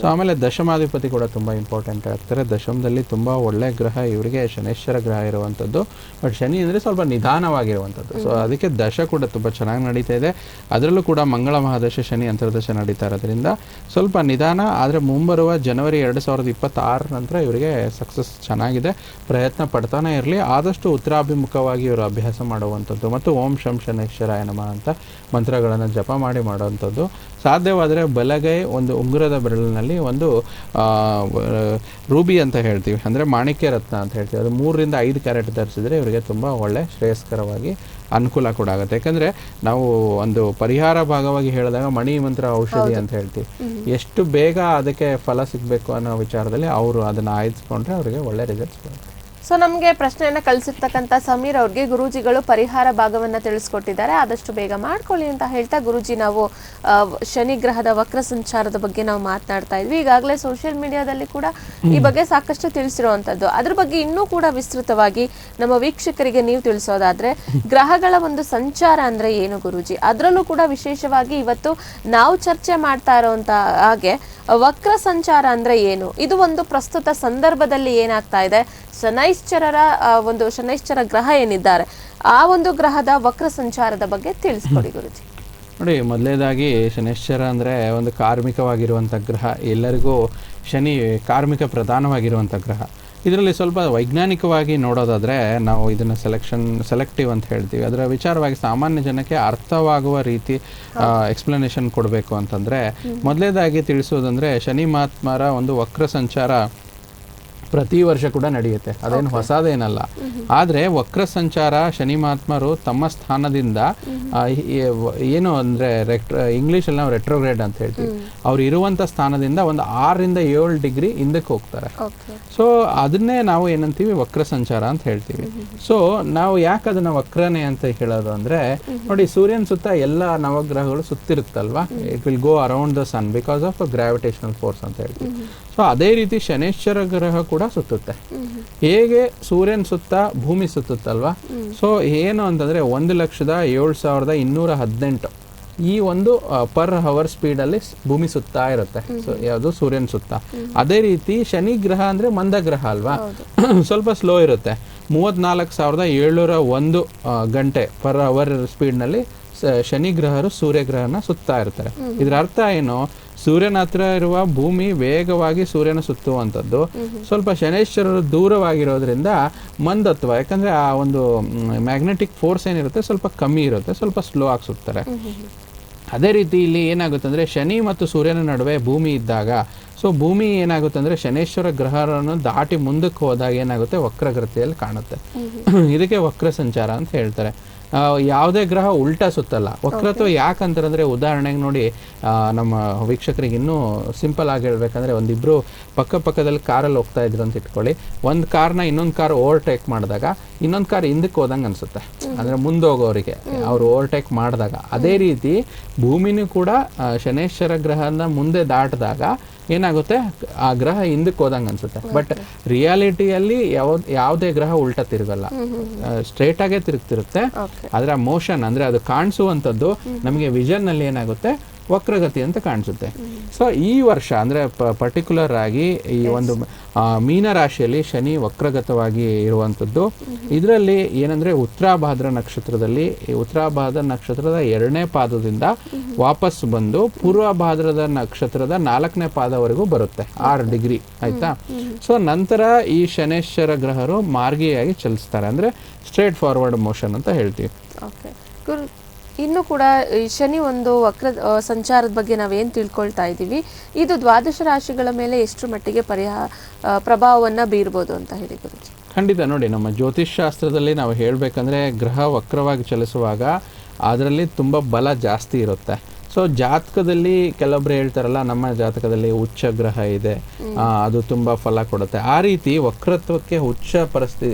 ಸೊ ಆಮೇಲೆ ದಶಮಾಧಿಪತಿ ಕೂಡ ತುಂಬ ಇಂಪಾರ್ಟೆಂಟ್ ಆಗ್ತಾರೆ. ದಶಮದಲ್ಲಿ ತುಂಬ ಒಳ್ಳೆ ಗ್ರಹ ಇವರಿಗೆ ಶನೇಶ್ವರ ಗ್ರಹ ಇರುವಂಥದ್ದು. ಬಟ್ ಶನಿ ಅಂದರೆ ಸ್ವಲ್ಪ ನಿಧಾನವಾಗಿರುವಂಥದ್ದು. ಸೊ ಅದಕ್ಕೆ ದಶ ಕೂಡ ತುಂಬ ಚೆನ್ನಾಗಿ ನಡೀತಾ ಇದೆ. ಅದರಲ್ಲೂ ಕೂಡ ಮಂಗಳ ಮಹಾದಶ ಶನಿ ಅಂತರ್ದಶ ನಡೀತಾ ಇರೋದ್ರಿಂದ ಸ್ವಲ್ಪ ನಿಧಾನ, ಆದರೆ ಮುಂಬರುವ ಜನವರಿ ಎರಡು ಸಾವಿರದ ಇಪ್ಪತ್ತಾರ ನಂತರ ಇವರಿಗೆ ಸಕ್ಸಸ್ ಚೆನ್ನಾಗಿದೆ. ಪ್ರಯತ್ನ ಪಡ್ತಾನೆ ಇರಲಿ. ಆದಷ್ಟು ಉತ್ತರಾಭಿಮುಖವಾಗಿ ಇವರು ಅಭ್ಯಾಸ ಮಾಡುವಂಥದ್ದು ಮತ್ತು ಓಂ ಶಂ ಶನೇಶ್ವರಾಯ ನಮ ಅಂತ ಮಂತ್ರಗಳನ್ನು ಜಪ ಮಾಡಿ ಮಾಡುವಂಥದ್ದು. ಸಾಧ್ಯವಾದರೆ ಬಲಗೈ ಒಂದು ಉಂಗುರದ ಬೆರಳಿನಲ್ಲಿ ಒಂದು ರೂಬಿ ಅಂತ ಹೇಳ್ತೀವಿ. ಅಂದರೆ ಮಾಣಿಕ್ಯ ರತ್ನ ಅಂತ ಹೇಳ್ತೀವಿ. ಅದು ಮೂರರಿಂದ ಐದು ಕ್ಯಾರೆಟ್ ಧರಿಸಿದರೆ ಇವರಿಗೆ ತುಂಬ ಒಳ್ಳೆ ಶ್ರೇಯಸ್ಕರವಾಗಿ ಅನುಕೂಲ ಕೂಡ ಆಗುತ್ತೆ. ಯಾಕಂದರೆ ನಾವು ಒಂದು ಪರಿಹಾರ ಭಾಗವಾಗಿ ಹೇಳಿದಾಗ ಮಣಿ ಮಂತ್ರ ಔಷಧಿ ಅಂತ ಹೇಳ್ತೀವಿ. ಎಷ್ಟು ಬೇಗ ಅದಕ್ಕೆ ಫಲ ಸಿಗಬೇಕು ಅನ್ನೋ ವಿಚಾರದಲ್ಲಿ ಅವರು ಅದನ್ನು ಆಯ್ದುಕೊಂಡ್ರೆ ಅವರಿಗೆ ಒಳ್ಳೆ ರಿಸಲ್ಟ್ಸ್ ಬರುತ್ತೆ. ಸೊ ನಮಗೆ ಪ್ರಶ್ನೆಯನ್ನು ಕಳಿಸಿರ್ತಕ್ಕಂಥ ಸಮೀರ್ ಅವ್ರಿಗೆ ಗುರೂಜಿಗಳು ಪರಿಹಾರ ಭಾಗವನ್ನ ತಿಳಿಸ್ಕೊಟ್ಟಿದ್ದಾರೆ. ಆದಷ್ಟು ಬೇಗ ಮಾಡ್ಕೊಳ್ಳಿ ಅಂತ ಹೇಳ್ತಾ ಗುರೂಜಿ ನಾವು ಶನಿ ಗ್ರಹದ ವಕ್ರ ಸಂಚಾರದ ಬಗ್ಗೆ ನಾವು ಮಾತನಾಡ್ತಾ ಇದ್ವಿ. ಈಗಾಗಲೇ ಸೋಷಿಯಲ್ ಮೀಡಿಯಾದಲ್ಲಿ ಕೂಡ ಈ ಬಗ್ಗೆ ಸಾಕಷ್ಟು ತಿಳಿಸಿರುವಂಥದ್ದು ಅದ್ರ ಬಗ್ಗೆ ಇನ್ನೂ ಕೂಡ ವಿಸ್ತೃತವಾಗಿ ನಮ್ಮ ವೀಕ್ಷಕರಿಗೆ ನೀವು ತಿಳಿಸೋದಾದ್ರೆ ಗ್ರಹಗಳ ಒಂದು ಸಂಚಾರ ಅಂದ್ರೆ ಏನು ಗುರೂಜಿ? ಅದರಲ್ಲೂ ಕೂಡ ವಿಶೇಷವಾಗಿ ಇವತ್ತು ನಾವು ಚರ್ಚೆ ಮಾಡ್ತಾ ಇರೋಂಥ ಹಾಗೆ ವಕ್ರ ಸಂಚಾರ ಅಂದ್ರೆ ಏನು? ಇದು ಒಂದು ಪ್ರಸ್ತುತ ಸಂದರ್ಭದಲ್ಲಿ ಏನಾಗ್ತಾ ಇದೆ? ಶನೈಶ್ಚರರ ಒಂದು ಶನೈಶ್ಚರ ಗ್ರಹ ಏನಿದ್ದಾರೆ ಆ ಒಂದು ಗ್ರಹದ ವಕ್ರ ಸಂಚಾರದ ಬಗ್ಗೆ ತಿಳಿಸ್ಕೊಡಿ ಗುರುಜಿ. ನೋಡಿ ಮೊದಲನೇದಾಗಿ ಶನೈಶ್ಚರ ಅಂದರೆ ಒಂದು ಕಾರ್ಮಿಕವಾಗಿರುವಂಥ ಗ್ರಹ ಎಲ್ಲರಿಗೂ ಶನಿ ಕಾರ್ಮಿಕ ಪ್ರಧಾನವಾಗಿರುವಂಥ ಗ್ರಹ. ಇದರಲ್ಲಿ ಸ್ವಲ್ಪ ವೈಜ್ಞಾನಿಕವಾಗಿ ನೋಡೋದಾದರೆ ನಾವು ಇದನ್ನು ಸೆಲೆಕ್ಷನ್ ಸೆಲೆಕ್ಟಿವ್ ಅಂತ ಹೇಳ್ತೀವಿ. ಅದರ ವಿಚಾರವಾಗಿ ಸಾಮಾನ್ಯ ಜನಕ್ಕೆ ಅರ್ಥವಾಗುವ ರೀತಿ ಎಕ್ಸ್ಪ್ಲನೇಷನ್ ಕೊಡಬೇಕು ಅಂತಂದರೆ ಮೊದಲೇದಾಗಿ ತಿಳಿಸೋದಂದರೆ ಶನಿ ಮಹಾತ್ಮರ ಒಂದು ವಕ್ರ ಸಂಚಾರ ಪ್ರತಿ ವರ್ಷ ಕೂಡ ನಡೆಯುತ್ತೆ. ಅದೇನು ಹೊಸದೇನಲ್ಲ. ಆದರೆ ವಕ್ರ ಸಂಚಾರ ಶನಿ ಮಹಾತ್ಮರು ತಮ್ಮ ಸ್ಥಾನದಿಂದ ಏನು ಅಂದರೆ ರೆಕ್ಟ್ರ ಇಂಗ್ಲೀಷಲ್ಲಿ ನಾವು ರೆಟ್ರೋಗ್ರೇಡ್ ಅಂತ ಹೇಳ್ತೀವಿ. ಅವ್ರು ಇರುವಂಥ ಸ್ಥಾನದಿಂದ ಒಂದು ಆರರಿಂದ ಏಳು ಡಿಗ್ರಿ ಹಿಂದಕ್ಕೆ ಹೋಗ್ತಾರೆ. ಸೊ ಅದನ್ನೇ ನಾವು ಏನಂತೀವಿ ವಕ್ರ ಸಂಚಾರ ಅಂತ ಹೇಳ್ತೀವಿ. ಸೊ ನಾವು ಯಾಕೆ ಅದನ್ನ ವಕ್ರನೆ ಅಂತ ಹೇಳೋದು ಅಂದರೆ ನೋಡಿ ಸೂರ್ಯನ ಸುತ್ತ ಎಲ್ಲ ನವಗ್ರಹಗಳು ಸುತ್ತಿರುತ್ತಲ್ವಾ? It will go around the sun because of gravitational force ಅಂತ ಹೇಳ್ತೀವಿ. ಸೊ ಅದೇ ರೀತಿ ಶನೇಶ್ವರ ಗ್ರಹ ಕೂಡ ಸುತ್ತುತ್ತೆ. ಹೇಗೆ ಸೂರ್ಯನ ಸುತ್ತ ಭೂಮಿ ಸುತ್ತುತ್ತಲ್ವಾ? ಸೊ ಏನು ಅಂತಂದ್ರೆ ಒಂದು ಲಕ್ಷದ ಏಳು ಸಾವಿರದ ಇನ್ನೂರ ಹದಿನೆಂಟು. ಈ ಒಂದು ಪರ್ ಹವರ್ ಸ್ಪೀಡಲ್ಲಿ ಭೂಮಿ ಸುತ್ತಾ ಇರುತ್ತೆ. ಸೊ ಯಾವುದು ಸೂರ್ಯನ ಸುತ್ತ. ಅದೇ ರೀತಿ ಶನಿ ಗ್ರಹ ಅಂದ್ರೆ ಮಂದ ಗ್ರಹ ಅಲ್ವಾ ಸ್ವಲ್ಪ ಸ್ಲೋ ಇರುತ್ತೆ. ಮೂವತ್ನಾಲ್ಕು ಸಾವಿರದ ಏಳ್ನೂರ ಒಂದು ಗಂಟೆ ಪರ್ ಅವರ್ ಸ್ಪೀಡ್ನಲ್ಲಿ ಶನಿ ಗ್ರಹರು ಸೂರ್ಯ ಗ್ರಹನ ಸುತ್ತಾ ಇರ್ತಾರೆ. ಇದರ ಅರ್ಥ ಏನು? ಸೂರ್ಯನ ಹತ್ರ ಇರುವ ಭೂಮಿ ವೇಗವಾಗಿ ಸೂರ್ಯನ ಸುತ್ತುವಂಥದ್ದು. ಸ್ವಲ್ಪ ಶನೇಶ್ವರರು ದೂರವಾಗಿರೋದ್ರಿಂದ ಮಂದತ್ವ ಯಾಕಂದ್ರೆ ಆ ಒಂದು ಮ್ಯಾಗ್ನೆಟಿಕ್ ಫೋರ್ಸ್ ಏನಿರುತ್ತೆ ಸ್ವಲ್ಪ ಕಮ್ಮಿ ಇರುತ್ತೆ ಸ್ವಲ್ಪ ಸ್ಲೋ ಆಗಿ ಸುತ್ತಾರೆ ಅದೇ ರೀತಿ ಇಲ್ಲಿ ಏನಾಗುತ್ತೆ ಅಂದ್ರೆ ಶನಿ ಮತ್ತು ಸೂರ್ಯನ ನಡುವೆ ಭೂಮಿ ಇದ್ದಾಗ ಸೊ ಭೂಮಿ ಏನಾಗುತ್ತೆ ಅಂದ್ರೆ ಶನೇಶ್ವರ ಗ್ರಹವನ್ನು ದಾಟಿ ಮುಂದಕ್ಕೆ ಹೋದಾಗ ಏನಾಗುತ್ತೆ ವಕ್ರಗತಿಯಲ್ಲಿ ಕಾಣುತ್ತೆ. ಇದಕ್ಕೆ ವಕ್ರ ಸಂಚಾರ ಅಂತ ಹೇಳ್ತಾರೆ. ಯಾವುದೇ ಗ್ರಹ ಉಲ್ಟಾ ಸುತ್ತಲ್ಲ. ವಕ್ರತ್ವ ಯಾಕಂತಂದರೆ ಉದಾಹರಣೆಗೆ ನೋಡಿ ನಮ್ಮ ವೀಕ್ಷಕರಿಗೆ ಇನ್ನೂ ಸಿಂಪಲ್ ಆಗಿ ಹೇಳ್ಬೇಕಂದ್ರೆ ಒಂದಿಬ್ರು ಪಕ್ಕ ಪಕ್ಕದಲ್ಲಿ ಕಾರಲ್ಲಿ ಹೋಗ್ತಾ ಇದ್ರು ಅಂತ ಇಟ್ಕೊಳ್ಳಿ. ಒಂದು ಕಾರ್ನ ಇನ್ನೊಂದು ಕಾರ್ ಓವರ್ಟೇಕ್ ಮಾಡಿದಾಗ ಇನ್ನೊಂದು ಕಾರ್ ಹಿಂದಕ್ಕೆ ಹೋದಂಗೆ ಅನ್ಸುತ್ತೆ. ಅಂದ್ರೆ ಮುಂದೆ ಹೋಗೋರಿಗೆ ಅವ್ರು ಓವರ್ಟೇಕ್ ಮಾಡಿದಾಗ. ಅದೇ ರೀತಿ ಭೂಮಿನೂ ಕೂಡ ಶನೇಶ್ವರ ಗ್ರಹನ ಮುಂದೆ ದಾಟಿದಾಗ ಏನಾಗುತ್ತೆ? ಆ ಗ್ರಹ ಹಿಂದಕ್ಕೆ ಹೋದಂಗೆ ಅನ್ಸುತ್ತೆ. ಬಟ್ ರಿಯಾಲಿಟಿಯಲ್ಲಿ ಯಾವ ಯಾವುದೇ ಗ್ರಹ ಉಲ್ಟ ತಿರುಗಲ್ಲ. ಸ್ಟ್ರೇಟ್ ಆಗೇ ತಿರುಗ್ತಿರುತ್ತೆ. ಅದರ ಮೋಷನ್ ಅಂದ್ರೆ ಅದು ಕಾಣಿಸುವಂಥದ್ದು ನಮಗೆ ವಿಷನ್ ಅಲ್ಲಿ ಏನಾಗುತ್ತೆ? ವಕ್ರಗತಿ ಅಂತ ಕಾಣಿಸುತ್ತೆ. ಸೊ ಈ ವರ್ಷ ಅಂದ್ರೆ ಪರ್ಟಿಕ್ಯುಲರ್ ಆಗಿ ಈ ಒಂದು ಮೀನರಾಶಿಯಲ್ಲಿ ಮೀನ ರಾಶಿಯಲ್ಲಿ ಶನಿ ವಕ್ರಗತವಾಗಿ ಇರುವಂಥದ್ದು. ಇದರಲ್ಲಿ ಏನಂದರೆ ಉತ್ತರಾಭಾದ್ರ ನಕ್ಷತ್ರದಲ್ಲಿ ಈ ಉತ್ತರಾಭಾದ್ರ ನಕ್ಷತ್ರದ ಎರಡನೇ ಪಾದದಿಂದ ವಾಪಸ್ ಬಂದು ಪೂರ್ವಭಾದ್ರದ ನಕ್ಷತ್ರದ ನಾಲ್ಕನೇ ಪಾದವರೆಗೂ ಬರುತ್ತೆ ಆರು ಡಿಗ್ರಿ ಆಯಿತಾ? ಸೊ ನಂತರ ಈ ಶನೇಶ್ವರ ಗ್ರಹರು ಮಾರ್ಗಿಯಾಗಿ ಚಲಿಸ್ತಾರೆ. ಅಂದರೆ ಸ್ಟ್ರೇಟ್ ಫಾರ್ವರ್ಡ್ ಮೋಷನ್ ಅಂತ ಹೇಳ್ತೀವಿ. ಇನ್ನು ಕೂಡ ಈ ಶನಿ ಒಂದು ವಕ್ರ ಸಂಚಾರದ ಬಗ್ಗೆ ನಾವೇನು ತಿಳ್ಕೊಳ್ತಾ ಇದ್ದೀವಿ ಇದು ದ್ವಾದಶ ರಾಶಿಗಳ ಮೇಲೆ ಎಷ್ಟು ಮಟ್ಟಿಗೆ ಪರಿಹಾರ ಪ್ರಭಾವವನ್ನು ಬೀರ್ಬೋದು ಅಂತ ಹೇಳಿ ಗುರುಜಿ. ಖಂಡಿತ ನೋಡಿ ನಮ್ಮ ಜ್ಯೋತಿಷ್ ಶಾಸ್ತ್ರದಲ್ಲಿ ನಾವು ಹೇಳಬೇಕಂದ್ರೆ ಗ್ರಹ ವಕ್ರವಾಗಿ ಚಲಿಸುವಾಗ ಅದರಲ್ಲಿ ತುಂಬ ಬಲ ಜಾಸ್ತಿ ಇರುತ್ತೆ. ಸೊ ಜಾತಕದಲ್ಲಿ ಕೆಲವೊಬ್ರು ಹೇಳ್ತಾರಲ್ಲ ನಮ್ಮ ಜಾತಕದಲ್ಲಿ ಉಚ್ಚ ಗ್ರಹ ಇದೆ. ಅದು ತುಂಬ ಫಲ ಕೊಡುತ್ತೆ. ಆ ರೀತಿ ವಕ್ರತ್ವಕ್ಕೆ ಉಚ್ಚ ಪರಿಸ್ಥಿತಿ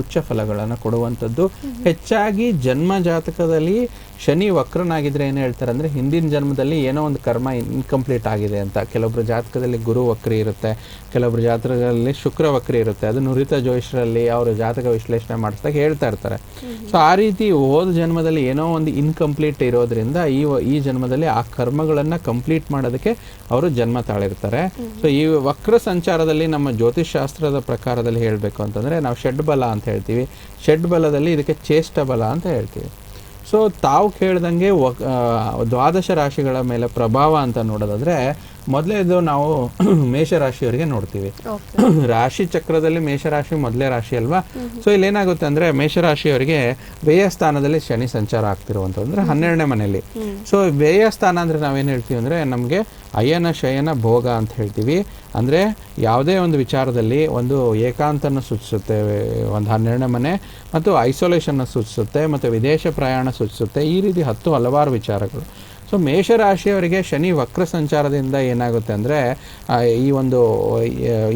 ಉಚ್ಚ ಫಲಗಳನ್ನು ಕೊಡುವಂಥದ್ದು ಹೆಚ್ಚಾಗಿ ಜನ್ಮ ಜಾತಕದಲ್ಲಿ ಶನಿ ವಕ್ರನಾಗಿದ್ರೆ ಏನು ಹೇಳ್ತಾರೆ ಅಂದರೆ ಹಿಂದಿನ ಜನ್ಮದಲ್ಲಿ ಏನೋ ಒಂದು ಕರ್ಮ ಇನ್ಕಂಪ್ಲೀಟ್ ಆಗಿದೆ ಅಂತ. ಕೆಲವೊಬ್ಬರ ಜಾತಕದಲ್ಲಿ ಗುರು ವಕ್ರಿ ಇರುತ್ತೆ ಕೆಲವೊಬ್ಬರ ಜಾತಕದಲ್ಲಿ ಶುಕ್ರ ವಕ್ರಿ ಇರುತ್ತೆ. ಅದು ನುರಿತ ಜೋಯಿಷರಲ್ಲಿ ಅವರು ಜಾತಕ ವಿಶ್ಲೇಷಣೆ ಮಾಡಿಸ್ದಾಗ ಹೇಳ್ತಾ ಇರ್ತಾರೆ. ಸೊ ಆ ರೀತಿ ಹೋದ ಜನ್ಮದಲ್ಲಿ ಏನೋ ಒಂದು ಇನ್ಕಂಪ್ಲೀಟ್ ಇರೋದ್ರಿಂದ ಈ ಈ ಜನ್ಮದಲ್ಲಿ ಆ ಕರ್ಮಗಳನ್ನು ಕಂಪ್ಲೀಟ್ ಮಾಡೋದಕ್ಕೆ ಅವರು ಜನ್ಮ ತಾಳಿರ್ತಾರೆ. ಸೊ ಈ ವಕ್ರ ಸಂಚಾರದಲ್ಲಿ ನಮ್ಮ ಜ್ಯೋತಿಷ್ ಶಾಸ್ತ್ರದ ಪ್ರಕಾರದಲ್ಲಿ ಹೇಳಬೇಕು ಅಂತಂದರೆ ನಾವು ಷಡ್ ಬಲ ಅಂತ ಹೇಳ್ತೀವಿ. ಷಡ್ ಬಲದಲ್ಲಿ ಇದಕ್ಕೆ ಚೇಷ್ಟ ಬಲ ಅಂತ ಹೇಳ್ತೀವಿ. ಸೊ ತಾವು ಕೇಳ್ದಂಗೆ ದ್ವಾದಶ ರಾಶಿಗಳ ಮೇಲೆ ಪ್ರಭಾವ ಅಂತ ನೋಡೋದಾದ್ರೆ ಮೊದಲೇದು ನಾವು ಮೇಷರಾಶಿಯವರಿಗೆ ನೋಡ್ತೀವಿ. ರಾಶಿ ಚಕ್ರದಲ್ಲಿ ಮೇಷರಾಶಿ ಮೊದಲೇ ರಾಶಿ ಅಲ್ವಾ? ಸೊ ಇಲ್ಲಿ ಏನಾಗುತ್ತೆ ಅಂದ್ರೆ ಮೇಷರಾಶಿಯವರಿಗೆ ವ್ಯಯ ಸ್ಥಾನದಲ್ಲಿ ಶನಿ ಸಂಚಾರ ಆಗ್ತಿರುವಂಥ ಅಂದ್ರೆ ಹನ್ನೆರಡನೇ ಮನೆಯಲ್ಲಿ. ಸೊ ವ್ಯಯ ಸ್ಥಾನ ಅಂದ್ರೆ ನಾವೇನು ಹೇಳ್ತೀವಿ ಅಂದ್ರೆ ನಮಗೆ ಅಯನ ಶಯನ ಭೋಗ ಅಂತ ಹೇಳ್ತೀವಿ. ಅಂದ್ರೆ ಯಾವುದೇ ಒಂದು ವಿಚಾರದಲ್ಲಿ ಒಂದು ಏಕಾಂತನ ಸೂಚಿಸುತ್ತೆ ಒಂದು ಹನ್ನೆರಡನೇ ಮನೆ ಮತ್ತು ಐಸೋಲೇಷನ್ನ ಸೂಚಿಸುತ್ತೆ ಮತ್ತು ವಿದೇಶ ಪ್ರಯಾಣ ಸೂಚಿಸುತ್ತೆ. ಈ ರೀತಿ ಹತ್ತು ಹಲವಾರು ವಿಚಾರಗಳು. ಸೊ ಮೇಷರಾಶಿಯವರಿಗೆ ಶನಿ ವಕ್ರ ಸಂಚಾರದಿಂದ ಏನಾಗುತ್ತೆ ಅಂದರೆ ಈ ಒಂದು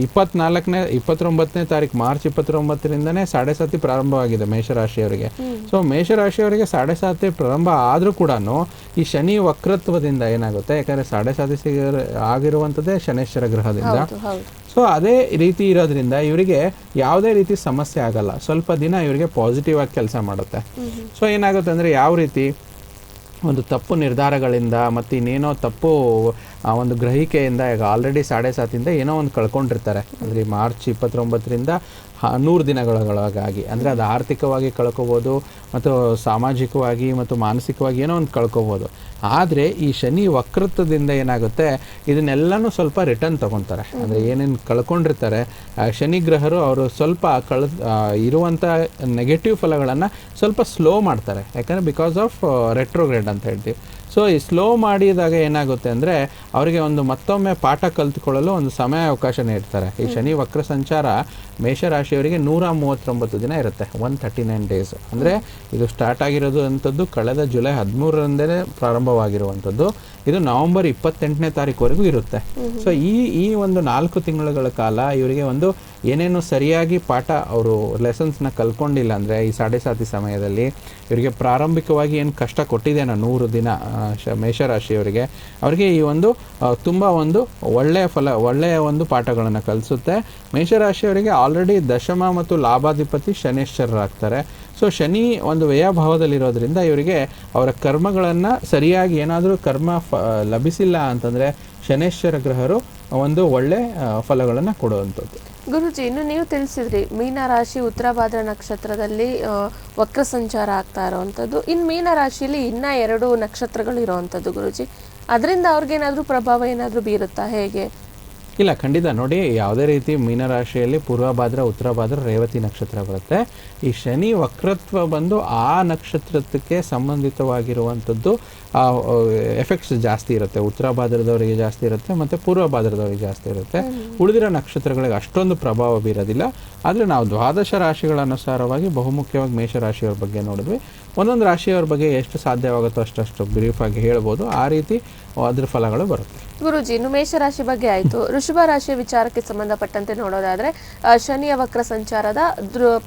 ಇಪ್ಪತ್ನಾಲ್ಕನೇ ಇಪ್ಪತ್ತೊಂಬತ್ತನೇ ತಾರೀಕು ಮಾರ್ಚ್ ಇಪ್ಪತ್ತೊಂಬತ್ತರಿಂದನೇ ಸಾಡೆ ಸಾತಿ ಪ್ರಾರಂಭವಾಗಿದೆ ಮೇಷರಾಶಿಯವರಿಗೆ. ಸೊ ಮೇಷರಾಶಿಯವರಿಗೆ ಸಾಡೆ ಸಾತಿ ಪ್ರಾರಂಭ ಆದರೂ ಕೂಡ ಈ ಶನಿ ವಕ್ರತ್ವದಿಂದ ಏನಾಗುತ್ತೆ? ಯಾಕಂದರೆ ಸಾಡೆ ಸಾತಿ ಸಿಗ ಆಗಿರುವಂಥದ್ದೇ ಶನೇಶ್ವರ ಗ್ರಹದಿಂದ. ಹೌದು ಹೌದು. ಸೊ ಅದೇ ರೀತಿ ಇರೋದ್ರಿಂದ ಇವರಿಗೆ ಯಾವುದೇ ರೀತಿ ಸಮಸ್ಯೆ ಆಗಲ್ಲ. ಸ್ವಲ್ಪ ದಿನ ಇವರಿಗೆ ಪಾಸಿಟಿವ್ ಆಗಿ ಕೆಲಸ ಮಾಡುತ್ತೆ. ಸೊ ಏನಾಗುತ್ತೆ ಅಂದರೆ ಯಾವ ರೀತಿ? ಒಂದು ತಪ್ಪು ನಿರ್ಧಾರಗಳಿಂದ ಮತ್ತು ಇನ್ನೇನೋ ತಪ್ಪು, ಆ, ಒಂದು ಗ್ರಹಿಕೆಯಿಂದ ಈಗ ಆಲ್ರೆಡಿ ಸಾಡೆ ಸಾತಿಂದ ಏನೋ ಒಂದು ಕಳ್ಕೊಂಡಿರ್ತಾರೆ. ಅಂದರೆ ಮಾರ್ಚ್ ಇಪ್ಪತ್ತೊಂಬತ್ತರಿಂದ ನೂರು ದಿನಗಳೊಳಗಾಗಿ. ಅಂದರೆ ಅದು ಆರ್ಥಿಕವಾಗಿ ಕಳ್ಕೊಬೋದು, ಮತ್ತು ಸಾಮಾಜಿಕವಾಗಿ ಮತ್ತು ಮಾನಸಿಕವಾಗಿ ಏನೋ ಒಂದು ಕಳ್ಕೊಬೋದು. ಆದರೆ ಈ ಶನಿ ವಕ್ರತ್ವದಿಂದ ಏನಾಗುತ್ತೆ, ಇದನ್ನೆಲ್ಲನೂ ಸ್ವಲ್ಪ ರಿಟರ್ನ್ ತಗೊತಾರೆ. ಅಂದರೆ ಏನೇನು ಕಳ್ಕೊಂಡಿರ್ತಾರೆ ಶನಿ ಗ್ರಹರು ಅವರು ಸ್ವಲ್ಪ ಕಳ್ ಇರುವಂಥ ನೆಗೆಟಿವ್ ಫಲಗಳನ್ನು ಸ್ವಲ್ಪ ಸ್ಲೋ ಮಾಡ್ತಾರೆ. ಯಾಕಂದರೆ ಬಿಕಾಸ್ ಆಫ್ ರೆಟ್ರೋಗ್ರೇಡ್ ಅಂತ ಹೇಳ್ತೀವಿ. ಸೊ ಈ ಸ್ಲೋ ಮಾಡಿದಾಗ ಏನಾಗುತ್ತೆ ಅಂದರೆ ಅವರಿಗೆ ಒಂದು ಮತ್ತೊಮ್ಮೆ ಪಾಠ ಕಲ್ತ್ಕೊಳ್ಳಲು ಒಂದು ಸಮಯ ಅವಕಾಶ ನೀಡ್ತಾರೆ. ಈ ಶನಿ ವಕ್ರ ಸಂಚಾರ ಮೇಷರಾಶಿಯವರಿಗೆ ನೂರ ಮೂವತ್ತೊಂಬತ್ತು ದಿನ ಇರುತ್ತೆ ಒನ್ ತರ್ಟಿ ನೈನ್ ಡೇಸ್ ಅಂದರೆ ಇದು ಸ್ಟಾರ್ಟ್ ಆಗಿರೋದು ಅಂಥದ್ದು ಕಳೆದ ಜುಲೈ ಹದಿಮೂರರಿಂದಲೇ ಪ್ರಾರಂಭವಾಗಿರುವಂಥದ್ದು. ಇದು ನವೆಂಬರ್ ಇಪ್ಪತ್ತೆಂಟನೇ ತಾರೀಕುವರೆಗೂ ಇರುತ್ತೆ. ಸೊ ಈ ಈ ಒಂದು ನಾಲ್ಕು ತಿಂಗಳುಗಳ ಕಾಲ ಇವರಿಗೆ ಒಂದು ಏನೇನು ಸರಿಯಾಗಿ ಪಾಠ ಅವರು ಲೆಸನ್ಸ್ನ ಕಲ್ಕೊಂಡಿಲ್ಲ ಅಂದರೆ ಈ ಸಾಡೆ ಸಾತಿ ಸಮಯದಲ್ಲಿ ಇವರಿಗೆ ಪ್ರಾರಂಭಿಕವಾಗಿ ಏನು ಕಷ್ಟ ಕೊಟ್ಟಿದೆ ನಾನು ನೂರು ದಿನ ಶ, ಮೇಷರಾಶಿಯವರಿಗೆ, ಅವರಿಗೆ ಈ ಒಂದು ತುಂಬ ಒಂದು ಒಳ್ಳೆಯ ಫಲ, ಒಳ್ಳೆಯ ಒಂದು ಪಾಠಗಳನ್ನು ಕಲಿಸುತ್ತೆ. ಮೇಷರಾಶಿಯವರಿಗೆ ಆಲ್ರೆಡಿ ದಶಮ ಮತ್ತು ಲಾಭಾಧಿಪತಿ ಶನೇಶ್ವರರಾಗ್ತಾರೆ. ಸೊ ಶನಿ ಒಂದು ವ್ಯಯಭಾವದಲ್ಲಿರೋದ್ರಿಂದ ಇವರಿಗೆ ಅವರ ಕರ್ಮಗಳನ್ನು ಸರಿಯಾಗಿ ಏನಾದರೂ ಕರ್ಮ ಫ, ಲಭಿಸಿಲ್ಲ ಅಂತಂದರೆ ಶನೇಶ್ವರ ಗ್ರಹರು ಒಂದು ಒಳ್ಳೆ ಫಲಗಳನ್ನು ಕೊಡುವಂಥದ್ದು. ಗುರುಜಿ, ಇನ್ನು ನೀವು ತಿಳಿಸಿದ್ರಿ ಮೀನ ರಾಶಿ ಉತ್ತರ ಭಾದ್ರ ನಕ್ಷತ್ರದಲ್ಲಿ ವಕ್ರ ಸಂಚಾರ ಆಗ್ತಾ ಇರೋವಂಥದ್ದು ಇನ್ನು ಮೀನ ರಾಶಿಯಲ್ಲಿ ಇನ್ನ ಎರಡು ನಕ್ಷತ್ರಗಳು ಇರೋವಂಥದ್ದು ಗುರುಜಿ. ಅದರಿಂದ ಅವ್ರಿಗೇನಾದರೂ ಪ್ರಭಾವ ಏನಾದರೂ ಬೀರುತ್ತಾ ಹೇಗೆ? ಇಲ್ಲ ಖಂಡಿತ. ನೋಡಿ ಯಾವುದೇ ರೀತಿ ಮೀನರಾಶಿಯಲ್ಲಿ ಪೂರ್ವಭಾದ್ರ ಉತ್ತರ ಭಾದ್ರ ರೇವತಿ ನಕ್ಷತ್ರ ಬರುತ್ತೆ. ಈ ಶನಿ ವಕ್ರತ್ವ ಬಂದು ಆ ನಕ್ಷತ್ರಕ್ಕೆ ಸಂಬಂಧಿತವಾಗಿರುವಂಥದ್ದು ಎಫೆಕ್ಟ್ಸ್ ಜಾಸ್ತಿ ಇರುತ್ತೆ. ಉತ್ತರ ಭಾದ್ರದವರಿಗೆ ಜಾಸ್ತಿ ಇರುತ್ತೆ ಮತ್ತು ಪೂರ್ವ ಭಾದ್ರದವರಿಗೆ ಜಾಸ್ತಿ ಇರುತ್ತೆ. ಉಳಿದಿರೋ ನಕ್ಷತ್ರಗಳಿಗೆ ಅಷ್ಟೊಂದು ಪ್ರಭಾವ ಬೀರೋದಿಲ್ಲ. ಆದರೆ ನಾವು ದ್ವಾದಶ ರಾಶಿಗಳ ಅನುಸಾರವಾಗಿ ಬಹುಮುಖ್ಯವಾಗಿ ಮೇಷರಾಶಿಯವ್ರ ಬಗ್ಗೆ ನೋಡಿದ್ವಿ. ಒಂದೊಂದು ರಾಶಿಯವ್ರ ಬಗ್ಗೆ ಎಷ್ಟು ಸಾಧ್ಯವಾಗುತ್ತೋ ಅಷ್ಟಷ್ಟು ಆಗಿ ಹೇಳ್ಬೋದು. ಆ ರೀತಿ ಅದ್ರ ಫಲಗಳು ಬರುತ್ತೆ. ಗುರುಜಿ, ಇನ್ನು ಮೇಷರಾಶಿ ಬಗ್ಗೆ ಆಯ್ತು. ಋಷಭ ರಾಶಿಯ ವಿಚಾರಕ್ಕೆ ಸಂಬಂಧಪಟ್ಟಂತೆ ನೋಡೋದಾದ್ರೆ ಶನಿಯ ವಕ್ರ ಸಂಚಾರದ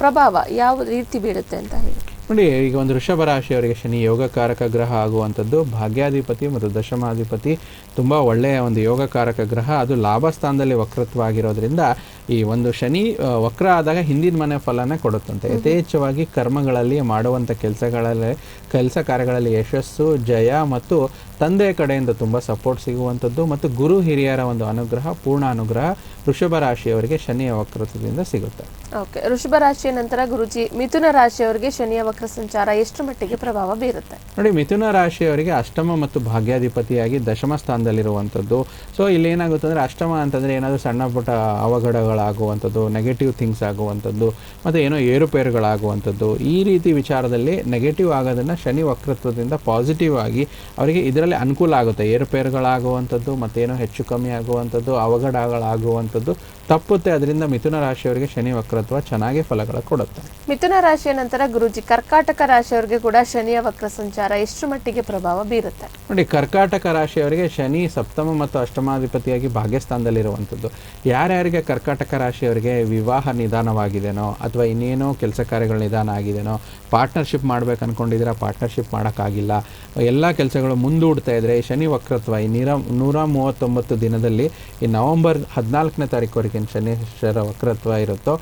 ಪ್ರಭಾವ ಯಾವ ರೀತಿ ಬೀಳುತ್ತೆ ಅಂತ ಹೇಳಿ. ನೋಡಿ ಈಗ ಒಂದು ವೃಷಭ ರಾಶಿಯವರಿಗೆ ಶನಿ ಯೋಗಕಾರಕ ಗ್ರಹ ಆಗುವಂಥದ್ದು ಭಾಗ್ಯಾಧಿಪತಿ ಮತ್ತು ದಶಮಾಧಿಪತಿ ತುಂಬ ಒಳ್ಳೆಯ ಒಂದು ಯೋಗಕಾರಕ ಗ್ರಹ. ಅದು ಲಾಭ ಸ್ಥಾನದಲ್ಲಿ ವಕ್ರತ್ವ ಆಗಿರೋದ್ರಿಂದ ಈ ಒಂದು ಶನಿ ವಕ್ರ ಆದಾಗ ಹಿಂದಿನ ಮನೆ ಫಲನ ಕೊಡುತ್ತಂತೆ. ಯಥೇಚ್ಛವಾಗಿ ಕರ್ಮಗಳಲ್ಲಿ ಮಾಡುವಂಥ ಕೆಲಸಗಳಲ್ಲಿ ಕೆಲಸ ಕಾರ್ಯಗಳಲ್ಲಿ ಯಶಸ್ಸು ಜಯ ಮತ್ತು ತಂದೆಯ ಕಡೆಯಿಂದ ತುಂಬ ಸಪೋರ್ಟ್ ಸಿಗುವಂಥದ್ದು ಮತ್ತು ಗುರು ಹಿರಿಯರ ಒಂದು ಅನುಗ್ರಹ ಪೂರ್ಣ ಅನುಗ್ರಹ ವೃಷಭ ರಾಶಿಯವರಿಗೆ ಶನಿಯ ವಕ್ರತ್ವದಿಂದ ಸಿಗುತ್ತೆ. ಓಕೆ ವೃಷಭ ರಾಶಿಯ ನಂತರ ಗುರುಜಿ, ಮಿಥುನ ರಾಶಿಯವರಿಗೆ ಶನಿಯ ವಕ್ರ ಸಂಚಾರ ಎಷ್ಟು ಮಟ್ಟಿಗೆ ಪ್ರಭಾವ ಬೀರುತ್ತೆ? ನೋಡಿ, ಮಿಥುನ ರಾಶಿಯವರಿಗೆ ಅಷ್ಟಮ ಮತ್ತು ಭಾಗ್ಯಾಧಿಪತಿಯಾಗಿ ದಶಮ ಸ್ಥಾನದಲ್ಲಿರುವಂಥದ್ದು. ಸೊ, ಇಲ್ಲಿ ಏನಾಗುತ್ತೆ ಅಂದರೆ ಅಷ್ಟಮ ಅಂತಂದರೆ ಏನಾದರೂ ಸಣ್ಣ ಪುಟ್ಟ ಅವಘಡಗಳಾಗುವಂಥದ್ದು ನೆಗೆಟಿವ್ ಥಿಂಗ್ಸ್ ಆಗುವಂಥದ್ದು, ಮತ್ತು ಏನೋ ಏರುಪೇರುಗಳಾಗುವಂಥದ್ದು, ಈ ರೀತಿ ವಿಚಾರದಲ್ಲಿ ನೆಗೆಟಿವ್ ಆಗೋದನ್ನು ಶನಿ ವಕ್ರತ್ವದಿಂದ ಪಾಸಿಟಿವ್ ಆಗಿ ಅವರಿಗೆ ಇದರಲ್ಲಿ ಅನುಕೂಲ ಆಗುತ್ತೆ. ಏರುಪೇರುಗಳಾಗುವಂಥದ್ದು ಮತ್ತೇನೋ ಹೆಚ್ಚು ಕಮ್ಮಿ ಆಗುವಂಥದ್ದು, ಅವಘಡಗಳಾಗುವಂಥದ್ದು, ತಪ್ಪುತ್ತೆ. ಅದರಿಂದ ಮಿಥುನ ರಾಶಿಯವರಿಗೆ ಶನಿ ವಕ್ರತ್ವ ಚೆನ್ನಾಗಿ ಫಲಗಳ ಕೊಡುತ್ತೆ. ಮಿಥುನ ರಾಶಿಯ ನಂತರ ಗುರುಜಿ ಕರ್ಕಾಟಕ ರಾಶಿಯವರಿಗೆ ಕೂಡ ಶನಿಯ ವಕ್ರ ಸಂಚಾರ ಎಷ್ಟು ಮಟ್ಟಿಗೆ ಪ್ರಭಾವ ಬೀರುತ್ತೆ? ನೋಡಿ ಕರ್ಕಾಟಕ ರಾಶಿಯವರಿಗೆ ಶನಿ ಸಪ್ತಮ ಮತ್ತು ಅಷ್ಟಮಾಧಿಪತಿಯಾಗಿ ಭಾಗ್ಯಸ್ಥಾನದಲ್ಲಿರುವಂಥದ್ದು. ಯಾರ್ಯಾರಿಗೆ ಕರ್ಕಾಟಕ ರಾಶಿಯವರಿಗೆ ವಿವಾಹ ನಿಧಾನವಾಗಿದೆನೋ ಅಥವಾ ಇನ್ನೇನೋ ಕೆಲಸ ಕಾರ್ಯಗಳು ನಿಧಾನ ಆಗಿದೆನೋ ಪಾರ್ಟ್ನರ್ಶಿಪ್ ಮಾಡ್ಬೇಕು ಅನ್ಕೊಂಡಿದ್ದೀರಾ ಪಾರ್ಟ್ನರ್ಶಿಪ್ ಮಾಡೋಕ್ಕಾಗಿಲ್ಲ ಎಲ್ಲ ಕೆಲಸಗಳು ಮುಂದೂಡ್ತಾ ಇದ್ರೆ ಶನಿ ವಕ್ರತ್ವ ಈ ನೀರ ನೂರ ಮೂವತ್ತೊಂಬತ್ತು ದಿನದಲ್ಲಿ ಈ ನವೆಂಬರ್ ಹದಿನಾಲ್ಕನೇ ತಾರೀಕುವರೆಗೆ ಶನೇಶ್ವರ ವಕ್ರತ್ವ ಇರುತ್ತೋ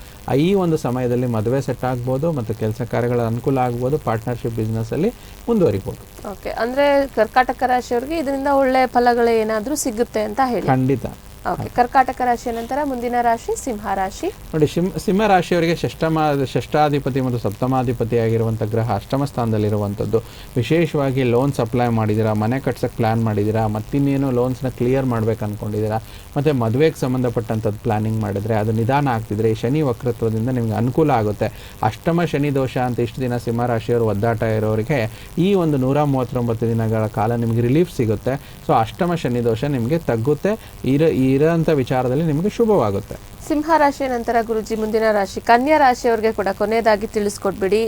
ಈ ಒಂದು ಸಮಯದಲ್ಲಿ ಮದುವೆ ಸೆಟ್ ಆಗ್ಬೋದು ಮತ್ತು ಕೆಲಸ ಕಾರ್ಯಗಳ ಅನುಕೂಲ ಆಗ್ಬೋದು ಪಾರ್ಟ್ನರ್ಶಿಪ್ ಬಿಸ್ನೆಸ್ಸಲ್ಲಿ ಮುಂದುವರಿಬೋದು. ಓಕೆ ಅಂದ್ರೆ ಕರ್ಕಾಟಕ ರಾಶಿಯವರಿಗೆ ಇದರಿಂದ ಒಳ್ಳೆ ಫಲಗಳು ಏನಾದರೂ ಸಿಗುತ್ತೆ ಅಂತ ಹೇಳಿ. ಖಂಡಿತ. ಓಕೆ ಕರ್ಕಾಟಕ ರಾಶಿಯ ನಂತರ ಮುಂದಿನ ರಾಶಿ ಸಿಂಹ ರಾಶಿ. ನೋಡಿ ಸಿಂಹ ರಾಶಿಯವರಿಗೆ ಷಷ್ಟಮ ಷಷ್ಟಾಧಿಪತಿ ಮತ್ತು ಸಪ್ತಮಾಧಿಪತಿ ಆಗಿರುವಂಥ ಗ್ರಹ ಅಷ್ಟಮ ಸ್ಥಾನದಲ್ಲಿರುವಂಥದ್ದು. ವಿಶೇಷವಾಗಿ ಲೋನ್ ಸಪ್ಲೈ ಮಾಡಿದ್ದೀರಾ, ಮನೆ ಕಟ್ಸೋಕ್ಕೆ ಪ್ಲ್ಯಾನ್ ಮಾಡಿದ್ದೀರಾ, ಮತ್ತಿನ್ನೇನು ಲೋನ್ಸ್ನ ಕ್ಲಿಯರ್ ಮಾಡ್ಬೇಕು ಅಂದ್ಕೊಂಡಿದ್ದೀರಾ ಮತ್ತು ಮದುವೆಗೆ ಸಂಬಂಧಪಟ್ಟಂಥದ್ದು ಪ್ಲಾನಿಂಗ್ ಮಾಡಿದರೆ ಅದು ನಿಧಾನ ಆಗ್ತಿದ್ರೆ ಈ ಶನಿ ವಕ್ರತ್ವದಿಂದ ನಿಮಗೆ ಅನುಕೂಲ ಆಗುತ್ತೆ. ಅಷ್ಟಮ ಶನಿ ದೋಷ ಅಂತ ಇಷ್ಟು ದಿನ ಸಿಂಹ ರಾಶಿಯವರು ಒದ್ದಾಟ ಇರೋರಿಗೆ ಈ ಒಂದು ನೂರ ಮೂವತ್ತೊಂಬತ್ತು ದಿನಗಳ ಕಾಲ ನಿಮಗೆ ರಿಲೀಫ್ ಸಿಗುತ್ತೆ. ಸೊ ಅಷ್ಟಮ ಶನಿ ದೋಷ ನಿಮಗೆ ತಗ್ಗುತ್ತೆ. ಇರ ಇರೋಂಥ ವಿಚಾರದಲ್ಲಿ ನಿಮಗೆ ಶುಭವಾಗುತ್ತೆ. ಸಿಂಹ ರಾಶಿಯ ನಂತರ ಗುರುಜಿ, ಮುಂದಿನ ರಾಶಿ ಕನ್ಯಾ ರಾಶಿಯವರಿಗೆ ಕೂಡ ಕೊನೆಯದಾಗಿ ತಿಳಿಸ್ಕೊಟ್ಬಿಡಿ.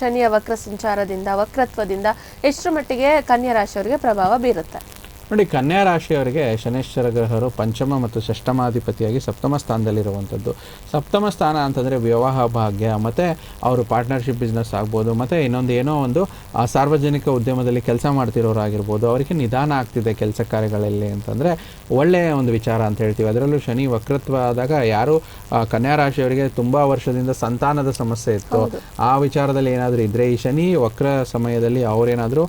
ಶನಿಯ ವಕ್ರ ಸಂಚಾರದಿಂದ, ವಕ್ರತ್ವದಿಂದ ಎಷ್ಟರ ಮಟ್ಟಿಗೆ ಕನ್ಯಾ ರಾಶಿಯವರಿಗೆ ಪ್ರಭಾವ ಬೀರುತ್ತೆ? ನೋಡಿ ಕನ್ಯಾ ರಾಶಿಯವರಿಗೆ ಶನೇಶ್ವರ ಗ್ರಹರು ಪಂಚಮ ಮತ್ತು ಷಷ್ಟಮಾಧಿಪತಿಯಾಗಿ ಸಪ್ತಮ ಸ್ಥಾನದಲ್ಲಿರುವಂಥದ್ದು. ಸಪ್ತಮ ಸ್ಥಾನ ಅಂತಂದರೆ ವಿವಾಹ ಭಾಗ್ಯ ಮತ್ತು ಅವರು ಪಾರ್ಟ್ನರ್ಶಿಪ್ ಬಿಸ್ನೆಸ್ ಆಗ್ಬೋದು ಮತ್ತು ಇನ್ನೊಂದು ಏನೋ ಒಂದು ಸಾರ್ವಜನಿಕ ಉದ್ಯಮದಲ್ಲಿ ಕೆಲಸ ಮಾಡ್ತಿರೋರಾಗಿರ್ಬೋದು ಅವರಿಗೆ ನಿಧಾನ ಆಗ್ತಿದೆ ಕೆಲಸ ಕಾರ್ಯಗಳಲ್ಲಿ ಅಂತಂದರೆ ಒಳ್ಳೆಯ ಒಂದು ವಿಚಾರ ಅಂತ ಹೇಳ್ತೀವಿ. ಅದರಲ್ಲೂ ಶನಿ ವಕ್ರತ್ವ ಆದಾಗ ಯಾರು ಕನ್ಯಾ ರಾಶಿಯವರಿಗೆ ತುಂಬ ವರ್ಷದಿಂದ ಸಂತಾನದ ಸಮಸ್ಯೆ ಇತ್ತು. ಆ ವಿಚಾರದಲ್ಲಿ ಏನಾದರೂ ಇದ್ದರೆ ಈ ಶನಿ ವಕ್ರ ಸಮಯದಲ್ಲಿ ಅವರೇನಾದರೂ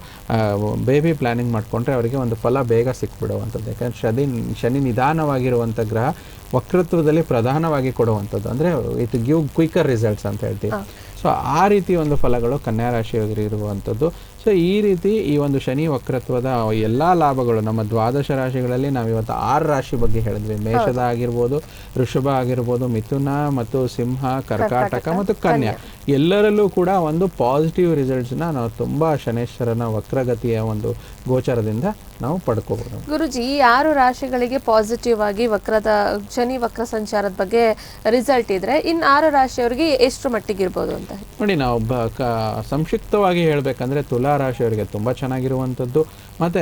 ಬೇಬಿ ಪ್ಲಾನಿಂಗ್ ಮಾಡಿಕೊಂಡ್ರೆ ಅವರಿಗೆ ಒಂದು ಫಲ ಬೇಗ ಸಿಕ್ಬಿಡುವಂಥದ್ದು. ಯಾಕಂದರೆ ಶನಿ ಶನಿ ನಿಧಾನವಾಗಿರುವಂಥ ಗ್ರಹ ವಕ್ರತ್ವದಲ್ಲಿ ಪ್ರಧಾನವಾಗಿ ಕೊಡುವಂಥದ್ದು. ಅಂದರೆ ಇಟ್ ಗಿವ್ ಕ್ವಿಕರ್ ರಿಸಲ್ಟ್ಸ್ ಅಂತ ಹೇಳ್ತೀವಿ. ಸೊ ಆ ರೀತಿ ಒಂದು ಫಲಗಳು ಕನ್ಯಾ ರಾಶಿಯವರಿಗೆ ಇರುವಂಥದ್ದು. ಸೊ ಈ ರೀತಿ ಈ ಒಂದು ಶನಿ ವಕ್ರತ್ವದ ಎಲ್ಲ ಲಾಭಗಳು ನಮ್ಮ ದ್ವಾದಶ ರಾಶಿಗಳಲ್ಲಿ ನಾವು ಇವತ್ತು ಆರು ರಾಶಿ ಬಗ್ಗೆ ಹೇಳಿದ್ವಿ. ಮೇಷದ ಆಗಿರ್ಬೋದು ವೃಷಭ ಆಗಿರ್ಬೋದು ಮಿಥುನ ಮತ್ತು ಸಿಂಹ ಕರ್ಕಾಟಕ ಮತ್ತು ಕನ್ಯಾ. ಎಲ್ಲರಲ್ಲೂ ಕೂಡ ಒಂದು ಪಾಸಿಟಿವ್ ರಿಸಲ್ಟ್ಸ್ನ ನಾವು ತುಂಬ ಶನೇಶ್ವರನ ವಕ್ರಗತಿಯ ಒಂದು ಗೋಚರದಿಂದ ನಾವು ಪಡ್ಕೋಬೋದು ಗುರುಜಿ ಈ ಆರು ರಾಶಿಗಳಿಗೆ ಪಾಸಿಟಿವ್ ಆಗಿ ವಕ್ರದ ಶನಿ ವಕ್ರ ಸಂಚಾರದ ಬಗ್ಗೆ ರಿಸಲ್ಟ್ ಇದ್ರೆ ಇನ್ ಆರು ರಾಶಿಯವರಿಗೆ ಎಷ್ಟು ಮಟ್ಟಿಗೆ ಇರ್ಬೋದು ಅಂತ ನೋಡಿ ನಾವು ಸಂಕ್ಷಿಪ್ತವಾಗಿ ಹೇಳಬೇಕಂದ್ರೆ ತುಲಾ ರಾಶಿಯವರಿಗೆ ತುಂಬ ಚೆನ್ನಾಗಿರುವಂಥದ್ದು ಮತ್ತು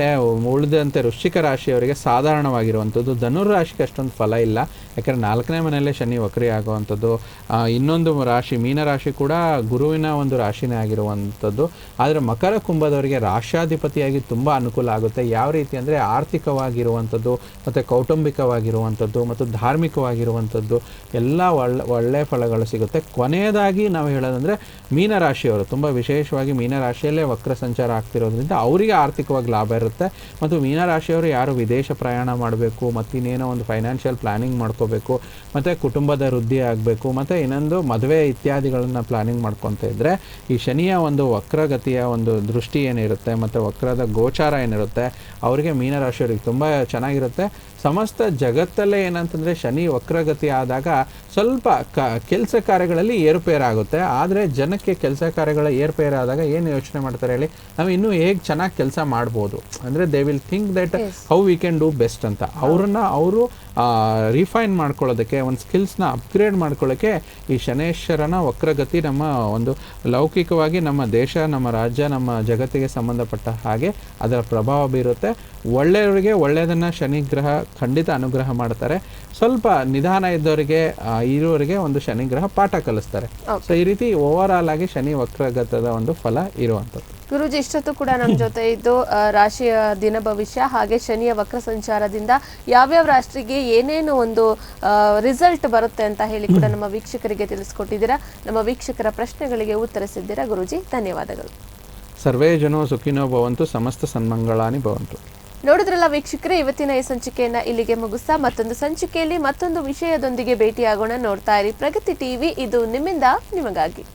ಉಳಿದಂತೆ ವೃಶ್ಚಿಕ ರಾಶಿಯವರಿಗೆ ಸಾಧಾರಣವಾಗಿರುವಂಥದ್ದು. ಧನುರ್ ರಾಶಿಗೆ ಅಷ್ಟೊಂದು ಫಲ ಇಲ್ಲ. ಯಾಕಂದರೆ ನಾಲ್ಕನೇ ಮನೆಯಲ್ಲೇ ಶನಿ ವಕ್ರಿ ಆಗುವಂಥದ್ದು ಇನ್ನೊಂದು ರಾಶಿ ಮೀನರಾಶಿ ಕೂಡ ಗುರುವಿನ ಒಂದು ರಾಶಿನೇ ಆಗಿರುವಂಥದ್ದು. ಆದರೆ ಮಕರ ಕುಂಭದವರಿಗೆ ರಾಷ್ಟ್ರಾಧಿಪತಿಯಾಗಿ ತುಂಬ ಅನುಕೂಲ ಆಗುತ್ತೆ. ಯಾವ ರೀತಿ ಅಂದರೆ ಆರ್ಥಿಕವಾಗಿರುವಂಥದ್ದು, ಮತ್ತು ಕೌಟುಂಬಿಕವಾಗಿರುವಂಥದ್ದು, ಮತ್ತು ಧಾರ್ಮಿಕವಾಗಿರುವಂಥದ್ದು ಎಲ್ಲ ಒಳ್ಳೆ ಒಳ್ಳೆಯ ಫಲಗಳು ಸಿಗುತ್ತೆ. ಕೊನೆಯದಾಗಿ ನಾವು ಹೇಳೋದಂದರೆ ಮೀನರಾಶಿಯವರು. ತುಂಬ ವಿಶೇಷವಾಗಿ ಮೀನರಾಶಿಯಲ್ಲೇ ವಕ್ರ ಸಂಚಾರ ಆಗ್ತಿರೋದ್ರಿಂದ ಅವರಿಗೆ ಆರ್ಥಿಕವಾಗಿ ಲಾಭ ಇರುತ್ತೆ. ಮತ್ತು ಮೀನರಾಶಿಯವರು ಯಾರು ವಿದೇಶ ಪ್ರಯಾಣ ಮಾಡಬೇಕು ಮತ್ತಿನ್ನೇನೋ ಒಂದು ಫೈನಾನ್ಷಿಯಲ್ ಪ್ಲಾನಿಂಗ್ ಮಾಡ್ಕೋಬೇಕು, ಮತ್ತು ಕುಟುಂಬದ ವೃದ್ಧಿ ಆಗಬೇಕು, ಮತ್ತು ಇನ್ನೊಂದು ಮದುವೆ ಇತ್ಯಾದಿಗಳನ್ನು ಪ್ಲಾನಿಂಗ್ ಮಾಡ್ಕೊತ ಇದ್ದರೆ ಈ ಶನಿಯ ಒಂದು ವಕ್ರಗತಿಯ ಒಂದು ದೃಷ್ಟಿ ಏನಿರುತ್ತೆ, ಮತ್ತು ವಕ್ರದ ಗೋಚಾರ ಏನಿರುತ್ತೆ, ಅವರಿಗೆ ಮೀನರಾಶಿಯವರಿಗೆ ತುಂಬ ಚೆನ್ನಾಗಿರುತ್ತೆ. ಸಮಸ್ತ ಜಗತ್ತಲ್ಲೇ ಏನಂತಂದರೆ ಶನಿ ವಕ್ರಗತಿ ಆದಾಗ ಸ್ವಲ್ಪ ಕ ಕೆಲಸ ಕಾರ್ಯಗಳಲ್ಲಿ ಏರುಪೇರಾಗುತ್ತೆ. ಆದರೆ ಜನಕ್ಕೆ ಕೆಲಸ ಕಾರ್ಯಗಳ ಏರುಪೇರಾದಾಗ ಏನು ಯೋಚನೆ ಮಾಡ್ತಾರೆ ಹೇಳಿ? ನಾವು ಇನ್ನೂ ಹೇಗೆ ಚೆನ್ನಾಗಿ ಕೆಲಸ ಮಾಡ್ಬೋದು? ಅಂದರೆ they will think that how we can do best ಅಂತ. ಅವ್ರನ್ನ ಅವರು ರಿಫೈನ್ ಮಾಡ್ಕೊಳ್ಳೋದಕ್ಕೆ ಒಂದು ಸ್ಕಿಲ್ಸ್ನ ಅಪ್ಗ್ರೇಡ್ ಮಾಡ್ಕೊಳ್ಳೋಕ್ಕೆ ಈ ಶನೇಶ್ವರನ ವಕ್ರಗತಿ ನಮ್ಮ ಒಂದು ಲೌಕಿಕವಾಗಿ ನಮ್ಮ ದೇಶ ನಮ್ಮ ರಾಜ್ಯ ನಮ್ಮ ಜಗತ್ತಿಗೆ ಸಂಬಂಧಪಟ್ಟ ಹಾಗೆ ಅದರ ಪ್ರಭಾವ ಬೀರುತ್ತೆ. ಒಳ್ಳೆಯವರಿಗೆ ಒಳ್ಳೆಯದನ್ನು ಶನಿಗ್ರಹ ಖಂಡಿತ ಅನುಗ್ರಹ ಮಾಡ್ತಾರೆ. ಸ್ವಲ್ಪ ನಿಧಾನ ಇದ್ದವರಿಗೆ ಇರುವವರಿಗೆ ಇರೋರಿಗೆ ಒಂದು ಶನಿಗ್ರಹ ಪಾಠ ಕಲಿಸ್ತಾರೆ. ಸೊ ಈ ರೀತಿ ಓವರ್ ಆಲ್ ಆಗಿ ಶನಿ ವಕ್ರಗತದ ಒಂದು ಫಲ ಇರುವಂಥದ್ದು. ಗುರುಜಿ ಇಷ್ಟೊತ್ತು ಕೂಡ ನಮ್ಮ ಜೊತೆ ಇದ್ದು ರಾಶಿಯ ದಿನ ಭವಿಷ್ಯ ಹಾಗೆ ಶನಿಯ ವಕ್ರ ಸಂಚಾರದಿಂದ ಯಾವ್ಯಾವ ರಾಷ್ಟ್ರಿಗೆ ಏನೇನು ಒಂದು ರಿಸಲ್ಟ್ ಬರುತ್ತೆ ಅಂತ ಹೇಳಿ ಕೂಡ ನಮ್ಮ ವೀಕ್ಷಕರಿಗೆ ತಿಳಿಸ್ಕೊಟ್ಟಿದ್ದೀರಾ. ನಮ್ಮ ವೀಕ್ಷಕರ ಪ್ರಶ್ನೆಗಳಿಗೆ ಉತ್ತರಿಸಿದ್ದೀರಾ. ಗುರುಜಿ ಧನ್ಯವಾದಗಳು. ಸರ್ವೇ ಜನೋ ಸುಖಿನೋ ಭವಂತು ಸಮಸ್ತ ಸನ್ಮಂಗಳಾನಿ ಭವಂತು. ನೋಡಿದ್ರಲ್ಲ ವೀಕ್ಷಕರೇ, ಇವತ್ತಿನ ಈ ಸಂಚಿಕೆಯನ್ನ ಇಲ್ಲಿಗೆ ಮುಗಿಸ್ತಾ ಮತ್ತೊಂದು ಸಂಚಿಕೆಯಲ್ಲಿ ಮತ್ತೊಂದು ವಿಷಯದೊಂದಿಗೆ ಭೇಟಿಯಾಗೋಣ ನೋಡ್ತಾ ಇರಿ ಪ್ರಗತಿ ಟಿವಿ ಇದು ನಿಮ್ಮಿಂದ, ನಿಮಗಾಗಿ.